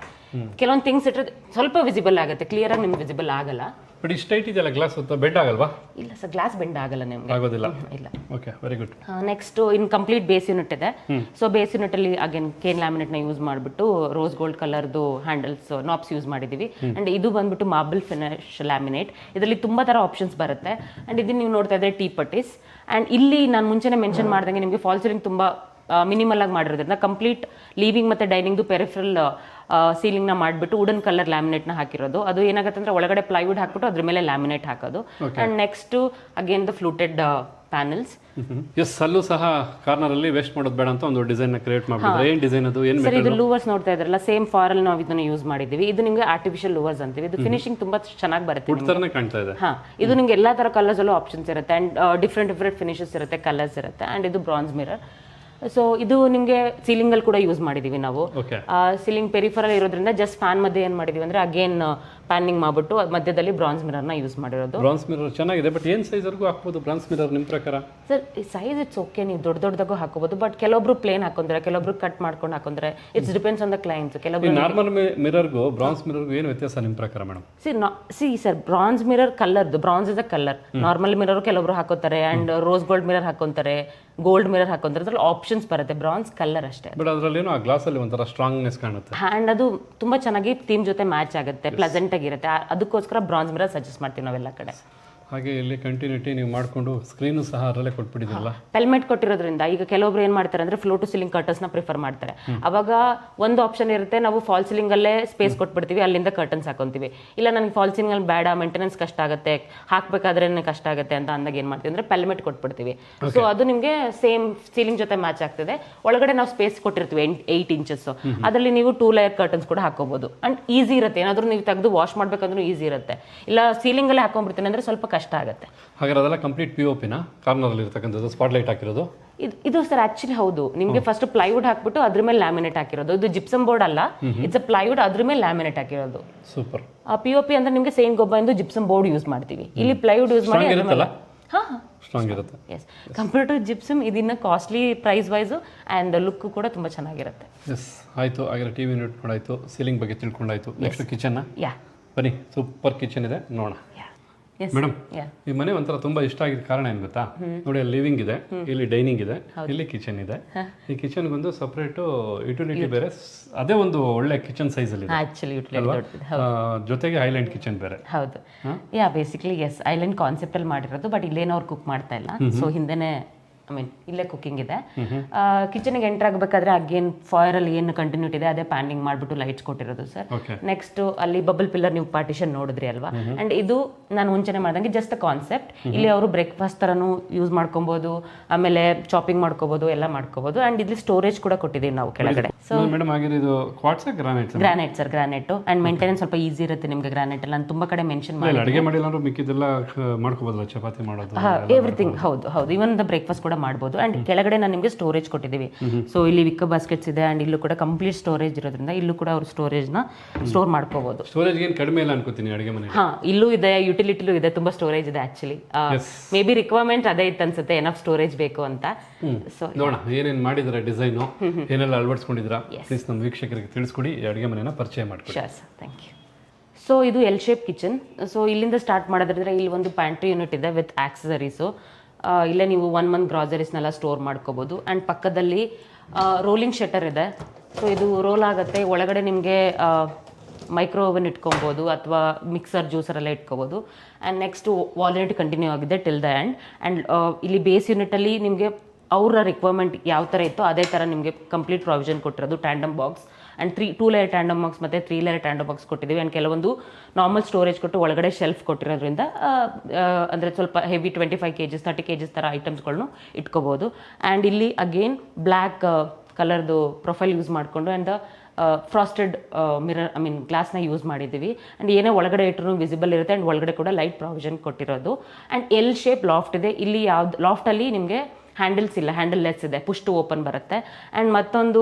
ಕೆಲವೊಂದು ಥಿಂಗ್ಸ್ ಇಟ್ಟರೆ ಸ್ವಲ್ಪ ವಿಸಿಬಲ್ ಆಗುತ್ತೆ ಕ್ಲಿಯರ್ ಆಗಿ ನಿಮ್ಗೆ ವಿಸಿಬಲ್ ಆಗಲ್ಲ. ಬಟ್ ಇಷ್ಟು ಟೈಟ್ ಇದೆಯಲ್ಲ ಗ್ಲಾಸ್ ಬೆಡ್ ಆಗಲ್ವಾ? ಇಲ್ಲ ಸರ್ ಗ್ಲಾಸ್ ಬೆಂಡ್ ಆಗಲ್ಲ ನಿಮ್ಗೆ. ಆಗೋದಿಲ್ಲ. ಇಲ್ಲ. Okay very good next in complete base unit ಇದೆ. ಸೊ ಬೇಸ್ ಯೂನಿಟ್ ಅಲ್ಲಿ ಅಗೇನ್ ಕೇನ್ ಲ್ಯಾಮಿನೇಟ್ನ ಯೂಸ್ ಮಾಡಿಬಿಟ್ಟು ರೋಸ್ ಗೋಲ್ಡ್ ಕಲರ್ದು ಹ್ಯಾಂಡಲ್ಸ್ ನಾಪ್ಸ್ ಯೂಸ್ ಮಾಡಿದೀವಿ. ಅಂಡ್ ಇದು ಬಂದ್ಬಿಟ್ಟು ಮಾರ್ಬಲ್ ಫಿನಿಶ್ ಲ್ಯಾಮಿನೇಟ್ ಇದರಲ್ಲಿ ತುಂಬಾ ತರ ಆಪ್ಷನ್ಸ್ ಬರುತ್ತೆ. ಅಂಡ್ ಇದನ್ನ ನೀವು ನೋಡ್ತಾ ಇದ್ರೆ ಟೀ ಪಟ್ಟಿಸ್ ಅಂಡ್ ಇಲ್ಲಿ ನಾನು ಮುಂಚೆನೆ ಮೆನ್ಷನ್ ಮಾಡ್ದಂಗೆ ನಿಮಗೆ ಫಾಲ್ ಸೀಲಿಂಗ್ ತುಂಬಾ ಮಿನಿಮಲ್ ಆಗಿ ಮಾಡಿರೋದ್ರಿಂದ ಕಂಪ್ಲೀಟ್ ಲೀವಿಂಗ್ ಮತ್ತೆ ಡೈನಿಂಗ್ದು ಪೆರಿಫರಲ್ ಸೀಲಿಂಗ್ನ ಮಾಡಿಬಿಟ್ಟು ವುಡನ್ ಕಲರ್ ಲ್ಯಾಮಿನೇಟ್ನ ಹಾಕಿರೋದು. ಅದು ಏನಾಗುತ್ತೆ ಅಂದ್ರೆ ಒಳಗಡೆ ಪ್ಲೈವುಡ್ ಹಾಕ್ಬಿಟ್ಟು ಅದ್ರ ಮೇಲೆ ಲ್ಯಾಮಿನೇಟ್ ಹಾಕೋದು. And next again the fluted panels as ಅಲ್ಲೂ ಸಹ ಕಾರ್ನರ್ ಅಲ್ಲಿ ವೇಸ್ಟ್ ಮಾಡೋದು ಬೇಡ ಅಂತ ಒಂದು ಡಿಸೈನ್ನ ಕ್ರಿಯೇಟ್ ಮಾಡಿದ್ರೆ ಏನ್ ಡಿಸೈನ್ ಅದು ಏನು ಸರ್ ಇದು ಲೂವರ್ಸ್ ನೋಡ್ತಾ ಇದ್ರಲ್ಲ ಸೇಮ್ ಫಾರಲ್ ನಾವು ಇದನ್ನ ಯೂಸ್ ಮಾಡಿದ್ದೀವಿ. ಇದು ನಿಮಗೆ ಆರ್ಟಿಫಿಷಿಯಲ್ ಲೂವರ್ಸ್ ಅಂತೀವಿ. ಇದು ಫಿನಿಶಿಂಗ್ ತುಂಬಾ ಚೆನ್ನಾಗಿ ಬರುತ್ತೆ ವುಡ್ ತರನೇ ಕಾಣ್ತಾ ಇದೆ. ಹಾ. ಇದು ನಿಮಗೆ ಎಲ್ಲಾ ತರ ಕಲರ್ಸ್ ಅಲ್ಲೂ ಆಪ್ಷನ್ಸ್ ಇರುತ್ತೆ. ಅಂಡ್ ಡಿಫ್ರೆಂಟ್ ಡಿಫ್ರೆಂಟ್ ಫಿನಿಶಸ್ ಇರುತ್ತೆ ಕಲರ್ಸ್ ಇರುತ್ತೆ. ಅಂಡ್ ಇದು ಬ್ರಾನ್ಸ್ ಮಿರರ್ ಸೊ ಇದು ನಿಮಗೆ ಸೀಲಿಂಗ್ ಅಲ್ಲಿ ಕೂಡ ಯೂಸ್ ಮಾಡಿದೀವಿ ನಾವು. ಸೀಲಿಂಗ್ ಪೆರಿಫರಲ್ ಇರೋದ್ರಿಂದ ಜಸ್ಟ್ ಫ್ಯಾನ್ ಮಧ್ಯೆ ಏನ್ ಮಾಡಿದೀವಿ ಅಂದ್ರೆ ಅಗೇನ್ ಪ್ಯಾನಿಂಗ್ ಮಾಡ್ಬಿಟ್ಟು ಅದ್ ಮಧ್ಯದಲ್ಲಿ ಬ್ರಾನ್ಸ್ ಮಿರರ್ನ ಯೂಸ್ ಮಾಡಿರೋದು. ಬ್ರಾನ್ಸ್ ಮಿರರ್ ಚೆನ್ನಾಗಿದೆ ಬಟ್ ಏನ್ ಸೈಜ್ ವರ್ಗೂ ಹಾಕ್ಬೋದು ಬ್ರಾನ್ಸ್ ಮಿರರ್ ನಿಮ್ ಪ್ರಕಾರ? ಸರ್ ಸೈಜ್ ಇಟ್ಸ್ ಓಕೆ ನೀವು ದೊಡ್ಡ ದೊಡ್ಡದಾಗೂ ಹಾಕೋಬಹುದು ಬಟ್ ಕೆಲವೊಬ್ರು ಪ್ಲೇನ್ ಹಾಕೊಂಡ್ರೆ ಕೆಲವೊಬ್ರು ಕಟ್ ಮಾಡ್ಕೊಂಡು ಹಾಕೊಂಡ್ರೆ it's depends on the clients ಕೆಲವೊಬ್ರು ನಾರ್ಮಲ್ ಮಿರರ್ಗೂ ಬ್ರಾನ್ಸ್ ಮಿರರ್ಗೂ ಏನು ವ್ಯತ್ಯಾಸ ನಿಮ್ ಪ್ರಕಾರ madam C C sir bronze mirror colour bronze is a colour normal mirror ಕೆಲವರು ಹಾಕೋತಾರೆ ಅಂಡ್ ರೋಸ್ ಗೋಲ್ಡ್ ಮಿರರ್ ಹಾಕೊಂತಾರೆ. ಗೋಲ್ಡ್ ಮಿರರ್ ಹಾಕೊಂಡ್ರೆ ಅದ್ರಲ್ಲಿ ಆಪ್ಷನ್ಸ್ ಬರುತ್ತೆ. ಬ್ರಾನ್ಸ್ ಕಲರ್ ಅಷ್ಟೇ. ಬಟ್ ಅದರಲ್ಲಿ ಏನೋ ಆ ಗ್ಲಾಸ್ ಅಲ್ಲಿ ಒಂಥರ ಸ್ಟ್ರಾಂಗ್ನೆಸ್ ಕಾಣುತ್ತೆ. ಹ್ಯಾಂಡ್ ಅದು ತುಂಬಾ ಚೆನ್ನಾಗಿ ಥೀಮ್ ಜೊತೆ ಮ್ಯಾಚ್ ಆಗುತ್ತೆ ಪ್ಲೆಸೆಂಟ್ ಆಗಿರುತ್ತೆ. ಅದಕ್ಕೋಸ್ಕರ ಬ್ರಾನ್ಸ್ ಮಿರರ್ ಸಜೆಸ್ಟ್ ಮಾಡ್ತೀವಿ ನಾವೆಲ್ಲ ಕಡೆ. ಹಾಗೆ ಇಲ್ಲಿ ಕಂಟಿನ್ಯೂಟಿ ನೀವು ಮಾಡಿಕೊಂಡು ಸ್ಕ್ರೀನು ಸಹ ಅದರಲ್ಲೇ ಕೊಟ್ಬಿಟ್ಟಿದ್ರಲ್ಲ ಹೆಲ್ಮೆಟ್ ಕೊಟ್ಟಿರೋದ್ರಿಂದ ಈಗ ಕೆಲವೊಬ್ರು ಏನು ಮಾಡ್ತಾರೆ ಅಂದ್ರೆ ಫ್ಲೋ ಟು ಸೀಲಿಂಗ್ ಕರ್ಟನ್ಸ್ನ ನ ಪ್ರಿಫರ್ ಮಾಡ್ತಾರೆ. ಅವಾಗ ಒಂದು ಆಪ್ಷನ್ ಇರುತ್ತೆ ನಾವು ಫಾಲ್ ಸೀಲಿಂಗಲ್ಲೇ ಸ್ಪೇಸ್ ಕೊಟ್ಬಿಡ್ತೀವಿ ಅಲ್ಲಿಂದ ಕರ್ಟನ್ಸ್ ಹಾಕೊತೀವಿ. ಇಲ್ಲ ನನಗೆ ಫಾಲ್ ಸೀಲಿಂಗ್ ಅಲ್ಲಿ ಬೇಡ ಮೇಂಟೆನೆನ್ಸ್ ಕಷ್ಟ ಆಗುತ್ತೆ ಹಾಕ್ಬೇಕಾದ್ರೆ ಕಷ್ಟ ಆಗುತ್ತೆ ಅಂತ ಅಂದಾಗ ಏನು ಮಾಡ್ತೀವಿ ಅಂದ್ರೆ ಪೆಲ್ಮೆಟ್ ಕೊಟ್ಬಿಡ್ತೀವಿ. ಸೊ ಅದು ನಿಮಗೆ ಸೇಮ್ ಸೀಲಿಂಗ್ ಜೊತೆ ಮ್ಯಾಚ್ ಆಗ್ತದೆ. ಒಳಗಡೆ ನಾವು ಸ್ಪೇಸ್ ಕೊಟ್ಟಿರ್ತೀವಿ ಏಯ್ಟ್ ಇಂಚಸ್ ಅದರಲ್ಲಿ ನೀವು ಟೂ ಲೇಯರ್ ಕರ್ಟನ್ಸ್ ಕೂಡ ಹಾಕೋಬಹುದು ಅಂಡ್ ಈಸಿ ಇರುತ್ತೆ. ಏನಾದರೂ ನೀವು ತೆಗೆದು ವಾಶ್ ಮಾಡಬೇಕಂದ್ರೂ ಈಸಿ ಇರುತ್ತೆ. ಇಲ್ಲ ಸೀಲಿಂಗಲ್ಲೇ ಹಾಕೊಂಡ್ಬಿಡ್ತೀನಿ ಅಂದರೆ ಸ್ವಲ್ಪ ಕಷ್ಟ ಆಗುತ್ತೆ. ಹಾಗಾದ್ರೆ ಅದೆಲ್ಲ ಕಂಪ್ಲೀಟ್ ಪಿ ಒ ಪಿನ ಕಾರ್ನರಲ್ಲಿ ಇರ್ತಕ್ಕಂಥದ್ದು ಸ್ಪಾಟ್ ಲೈಟ್ ಹಾಕಿರೋದು? ಇದು ಇದು ಸರ್ ಆಕ್ಚುಲಿ ಹೌದು. ನಿಮಗೆ ಫಸ್ಟ್ ಪ್ಲೈವುಡ್ ಹಾಕ್ಬಿಟ್ಟು ಅದ್ರ ಮೇಲೆ ಲ್ಯಾಮಿನೇಟ್ ಹಾಕಿರೋದು. ಇದು ಜಿಪ್ಸಮ್ ಬೋರ್ಡ್ ಅಲ್ಲ. ಇಟ್ಸ್ ಅ ಪ್ಲೈವುಡ್ ಅದ್ರ ಮೇಲೆ ಲ್ಯಾಮಿನೇಟ್ ಹಾಕಿರೋದು. ಸೂಪರ್ ಪಿ ಒ ಪಿ ಅಂದ್ರೆ ನಿಮಗೆ ಸೇಮ್ ಗೊಬ್ಬ ಎಂದು ಜಿಪ್ಸಮ್ ಬೋರ್ಡ್ ಯೂಸ್ ಮಾಡ್ತೀವಿ. ಇಲ್ಲಿ ಪ್ಲೈವುಡ್ ಯೂಸ್ ಮಾಡಿ ಅದ್ರ ಮೇಲೆ ಹಾ ಸ್ಟ್ರಾಂಗ್ ಇರುತ್ತೆ. ಎಸ್ ಕಂಪೇರ್ ಟು ಜಿಪ್ಸಮ್ ಇದನ್ನ costly price wise and look ಕೂಡ ತುಂಬಾ ಚೆನ್ನಾಗಿರುತ್ತೆ. ಎಸ್ ಆಯಿತು ಹಾಗಾದ್ರೆ ಟಿ ವಿ ಯೂನಿಟ್ ಮಾಡಾಯಿತು ಸೀಲಿಂಗ್ ಬಗ್ಗೆ ತಿಳ್ಕೊಂಡಾಯ್ತು. ನೆಕ್ಸ್ಟ್ ಕಿಚನ್ನ ಯಾ ಬನ್ನಿ ಸೂಪರ್ ಕಿಚನ್ ಇದೆ ನೋಡೋಣ. ಯಾ ಮೇಡಮ್ ಈ ಮನೆ ಒಂಥರ ತುಂಬಾ ಇಷ್ಟ ಆಗಿದ ಕಾರಣ ಏನ್ ಗೊತ್ತಾ? ನೋಡಿ ಅಲ್ಲಿ ಲಿವಿಂಗ್ ಇದೆ ಇಲ್ಲಿ ಡೈನಿಂಗ್ ಇದೆ ಇಲ್ಲಿ ಕಿಚನ್ ಇದೆ. ಈ ಕಿಚನ್ ಬಂದು ಸಪರೇಟ್ ಯುಟಿಲಿಟಿ ಬೇರೆ ಅದೇ ಒಂದು ಒಳ್ಳೆ ಕಿಚನ್ ಸೈಜ್ ಅಲ್ಲಿ ಜೊತೆಗೆ ಐಲ್ಯಾಂಡ್ ಕಿಚನ್ ಬೇರೆ. ಹೌದು. Yeah basically is island concept ಅಲ್ಲಿ ಮಾಡಿರೋದು ಬಟ್ ಇಲ್ಲೇನೋ ಅವ್ರು ಕುಕ್ ಮಾಡ್ತಾ ಇಲ್ಲ. ಸೊ ಹಿಂದೆನೆ ಐ ಮೀನ್ ಇಲ್ಲೇ ಕುಕ್ಕಿಂಗ್ ಇದೆ. ಕಿಚನ್ಗೆ ಎಂಟರ್ ಆಗಬೇಕಾದ್ರೆ ಅಗೇನ್ ಫಾಯರ್ ಅಲ್ಲಿ ಏನು ಕಂಟಿನ್ಯೂಟಿ ಇದೆ ಅದೇ ಪ್ಯಾನಿಂಗ್ ಮಾಡ್ಬಿಟ್ಟು ಲೈಟ್ಸ್ ಕೊಟ್ಟಿರೋದು ಸರ್ ನೆಕ್ಸ್ಟ್ ಅಲ್ಲಿ ಬಬಲ್ ಪಿಲ್ಲರ್ ನೀವು ಪಾರ್ಟಿಷನ್ ನೋಡಿದ್ರಿ ಅಲ್ವಾ? ಅಂಡ್ ಇದು ನಾನು ಮುಂಚೆನೆ ಮಾಡ್ದಂಗೆ ಜಸ್ಟ್ ಕಾನ್ಸೆಪ್ಟ್ ಇಲ್ಲಿ ಅವರು ಬ್ರೇಕ್ಫಾಸ್ಟ್ ತರನು ಯೂಸ್ ಮಾಡ್ಕೊಬಹುದು ಆಮೇಲೆ ಶಾಪಿಂಗ್ ಮಾಡ್ಕೋಬಹುದು ಎಲ್ಲ ಮಾಡ್ಕೋಬಹುದು ಅಂಡ್ ಇಲ್ಲಿ ಸ್ಟೋರೇಜ್ ಕೂಡ ಕೊಟ್ಟಿದ್ದೀವಿ ನಾವು ಕೆಳಗಡೆ. So granite sir granite and maintenance ಸ್ವಲ್ಪ ಈಸಿ ಇರುತ್ತೆ ನಿಮಗೆ ಗ್ರಾನೈಟ್ ಅಲ್ಲಿ ತುಂಬಾ ಕಡೆ ಮೆನ್ಷನ್ ಮಾಡಿ ಅಡುಗೆ ಮಾಡಿಲ್ಲ. ಚಪಾತಿ ಮಾಡೋದು ಎವ್ರಿಥಿಂಗ್ ಹೌದು ಹೌದು. ಇವನ್ ದ ಬ್ರೇಕ್ಫಾಸ್ಟ್ ಕೂಡ ಮಾಡ್ಬೋದು. ಅಂಡ್ ಕೆಳಗಡೆ ನಾನು ನಿಮಗೆ ಸ್ಟೋರೇಜ್ ಕೊಟ್ಟಿದ್ದೀವಿ. ಸೊ ಇಲ್ಲಿ ವಿಕ್ಕ ಬಾಸ್ಕೆಟ್ಸ್ ಇದೆ ಅಂಡ್ ಇಲ್ಲೂ ಕೂಡ ಕಂಪ್ಲೀಟ್ ಸ್ಟೋರೇಜ್ ಇರೋದ್ರಿಂದ ಇಲ್ಲೂ ಕೂಡ ಅವ್ರ ಸ್ಟೋರೇಜ್ನ ಸ್ಟೋರ್ ಮಾಡ್ಕೋಬಹುದು ಸ್ಟೋರೇಜ್ ಏನು ಕಡಿಮೆ ಇಲ್ಲ ಅನ್ಕೋತೀನಿ ಅಡುಗೆ ಮನೆ ಹಾ ಇಲ್ಲೂ ಇದೆ ಯುಟಿಲಿಟಿಲೂ ಇದೆ ತುಂಬಾ ಸ್ಟೋರೇಜ್ ಇದೆ ಆಕ್ಚುಲಿ ಮೇ ಬಿ ರಿಕ್ವೈರ್ಮೆಂಟ್ ಅದೇ ಇತ್ತು ಅನ್ಸುತ್ತೆ ಎನಫ್ ಸ್ಟೋರೇಜ್ ಬೇಕು ಅಂತ. ಸೊ ನೋಡೋಣ ಏನೇನು ಮಾಡಿದ್ದಾರೆ ಡಿಸೈನು ಏನೆಲ್ಲ ಅಳವಡಿಸ್ಕೊಂಡಿದ್ದೀರಾ? ಪ್ಲೀಸ್ ನಮ್ಮ ವೀಕ್ಷಕರಿಗೆ ತಿಳಿಸ್ಕೊಡಿ ಈ ಅಡುಗೆ ಮನೆನ ಪರಿಚಯ ಮಾಡ್ಕೊಡಿ. Sure sir thank you so ಇದು ಎಲ್ ಶೇಪ್ ಕಿಚನ್ ಸೊ ಇಲ್ಲಿಂದ ಸ್ಟಾರ್ಟ್ ಮಾಡೋದ್ರಿಂದ ಇಲ್ಲಿ ಒಂದು ಪ್ಯಾಂಟ್ರಿ ಯೂನಿಟ್ ಇದೆ ವಿತ್ ಆಕ್ಸಸರೀಸು ಇಲ್ಲೇ ನೀವು ಒನ್ ಮಂತ್ ಗ್ರಾಸರೀಸ್ನೆಲ್ಲ ಸ್ಟೋರ್ ಮಾಡ್ಕೋಬೋದು. ಆ್ಯಂಡ್ ಪಕ್ಕದಲ್ಲಿ ರೋಲಿಂಗ್ ಶಟರ್ ಇದೆ. ಸೊ ಇದು ರೋಲ್ ಆಗುತ್ತೆ. ಒಳಗಡೆ ನಿಮಗೆ ಮೈಕ್ರೋ ಓವನ್ ಇಟ್ಕೊಬೋದು ಅಥವಾ ಮಿಕ್ಸರ್ ಜ್ಯೂಸರ್ ಎಲ್ಲ ಇಟ್ಕೋಬೋದು. And next wall unit continue ಆಗಿದೆ ಟಿಲ್ ದ ಎಂಡ್ ಆ್ಯಂಡ್ ಇಲ್ಲಿ ಬೇಸ್ ಯೂನಿಟಲ್ಲಿ ನಿಮಗೆ ಅವರ ರಿಕ್ವೈರ್ಮೆಂಟ್ ಯಾವ ಥರ ಇತ್ತು ಅದೇ ಥರ ನಿಮಗೆ ಕಂಪ್ಲೀಟ್ ಪ್ರಾವಿಷನ್ ಕೊಟ್ಟಿರೋದು tandem box and three two layer tandem box ಮತ್ತು ತ್ರೀ ಲೇಯರ್ ಟ್ಯಾಂಡಮ್ ಬಾಕ್ಸ್ ಕೊಟ್ಟಿದ್ದೀವಿ. ಆ್ಯಂಡ್ ಕೆಲವೊಂದು ನಾರ್ಮಲ್ ಸ್ಟೋರೇಜ್ ಕೊಟ್ಟು ಒಳಗಡೆ ಶೆಲ್ಫ್ ಕೊಟ್ಟಿರೋದ್ರಿಂದ ಅಂದರೆ ಸ್ವಲ್ಪ heavy twenty five K G's thirty K G's ಥರ ಐಟಮ್ಸ್ಗಳನ್ನು ಇಟ್ಕೋಬೋದು ಆ್ಯಂಡ್ ಇಲ್ಲಿ ಅಗೇನ್ ಬ್ಲ್ಯಾಕ್ ಕಲರ್ದು ಪ್ರೊಫೈಲ್ ಯೂಸ್ ಮಾಡಿಕೊಂಡು and frosted mirror I mean ಗ್ಲಾಸ್ನ use ಮಾಡಿದ್ದೀವಿ. ಆ್ಯಂಡ್ ಏನೇ ಒಳಗಡೆ ಇಟ್ಟರು ವಿಸಿಬಲ್ ಇರುತ್ತೆ ಆ್ಯಂಡ್ ಒಳಗಡೆ ಕೂಡ ಲೈಟ್ ಪ್ರಾವಿಷನ್ ಕೊಟ್ಟಿರೋದು. ಆ್ಯಂಡ್ ಎಲ್ ಶೇಪ್ ಲಾಫ್ಟ್ ಇದೆ. ಇಲ್ಲಿ ಯಾವ್ದು ಲಾಫ್ಟಲ್ಲಿ ನಿಮಗೆ ಹ್ಯಾಂಡಲ್ಸ್ ಇಲ್ಲ ಹ್ಯಾಂಡಲ್ ಲೆಸ್ ಇದೆ ಪುಷ್ ಟು ಓಪನ್ ಬರುತ್ತೆ. ಆ್ಯಂಡ್ ಮತ್ತೊಂದು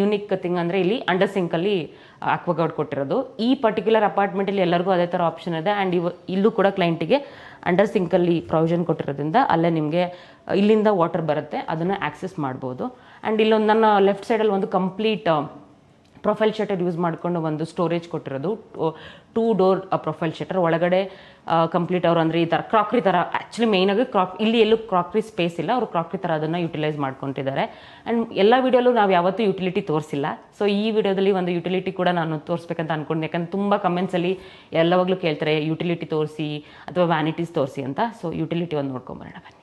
ಯೂನಿಕ್ ಥಿಂಗ್ ಅಂದರೆ ಇಲ್ಲಿ ಅಂಡರ್ ಸಿಂಕಲ್ಲಿ ಅಕ್ವಾಗಾರ್ಡ್ ಕೊಟ್ಟಿರೋದು. ಈ ಪರ್ಟಿಕ್ಯುಲರ್ ಅಪಾರ್ಟ್ಮೆಂಟಲ್ಲಿ ಎಲ್ಲರಿಗೂ ಅದೇ ಥರ ಆಪ್ಷನ್ ಇದೆ. ಆ್ಯಂಡ್ ಇವ, ಇಲ್ಲೂ ಕೂಡ ಕ್ಲೈಂಟಿಗೆ ಅಂಡರ್ ಸಿಂಕಲ್ಲಿ ಪ್ರೊವಿಷನ್ ಕೊಟ್ಟಿರೋದ್ರಿಂದ ಅಲ್ಲೇ ನಿಮಗೆ, ಇಲ್ಲಿಂದ ವಾಟರ್ ಬರುತ್ತೆ, ಅದನ್ನು ಆ್ಯಕ್ಸೆಸ್ ಮಾಡ್ಬೋದು. ಆ್ಯಂಡ್ ಇಲ್ಲೊಂದು ನನ್ನ ಲೆಫ್ಟ್ ಸೈಡಲ್ಲಿ ಒಂದು ಕಂಪ್ಲೀಟ್ ಪ್ರೊಫೈಲ್ ಶಟರ್ ಯೂಸ್ ಮಾಡಿಕೊಂಡು ಒಂದು ಸ್ಟೋರೇಜ್ ಕೊಟ್ಟಿರೋದು. ಟೂ ಡೋರ್ ಪ್ರೊಫೈಲ್ ಶಟರ್ ಒಳಗಡೆ ಕಂಪ್ಲೀಟ್ ಅವರು ಅಂದರೆ ಈ ಥರ ಕ್ರಾಕ್ರಿ ಥರ ಆ್ಯಕ್ಚುಲಿ ಮೇಯ್ನಾಗಿ ಕ್ರಾಕ್, ಇಲ್ಲಿ ಎಲ್ಲೂ ಕ್ರಾಕ್ರಿ ಸ್ಪೇಸ್ ಇಲ್ಲ. ಅವರು ಕ್ರಾಕ್ರಿ ಥರ ಅದನ್ನು ಯುಟಿಲೈಸ್ ಮಾಡ್ಕೊತಿದ್ದಾರೆ. ಆ್ಯಂಡ್ ಎಲ್ಲ ವೀಡಿಯೋಲ್ಲೂ ನಾವು ಯಾವತ್ತೂ ಯುಟಿಲಿಟಿ ತೋರಿಸಿಲ್ಲ. ಸೊ ಈ ವಿಡಿಯೋದಲ್ಲಿ ಒಂದು ಯುಟಿಲಿಟಿ ಕೂಡ ನಾನು ತೋರಿಸ್ಬೇಕಂತ ಅನ್ಕೊಂಡೆ. ಯಾಕಂದ್ರೆ ತುಂಬ ಕಮೆಂಟ್ಸಲ್ಲಿ ಎಲ್ಲವಾಗಲೂ ಕೇಳ್ತಾರೆ, ಯುಟಿಲಿಟಿ ತೋರಿಸಿ ಅಥವಾ ವ್ಯಾನಿಟೀಸ್ ತೋರಿಸಿ ಅಂತ. ಸೊ ಯುಟಿಲಿಟಿ ಒಂದು ನೋಡ್ಕೊಂಬರೋಣ ಬನ್ನಿ.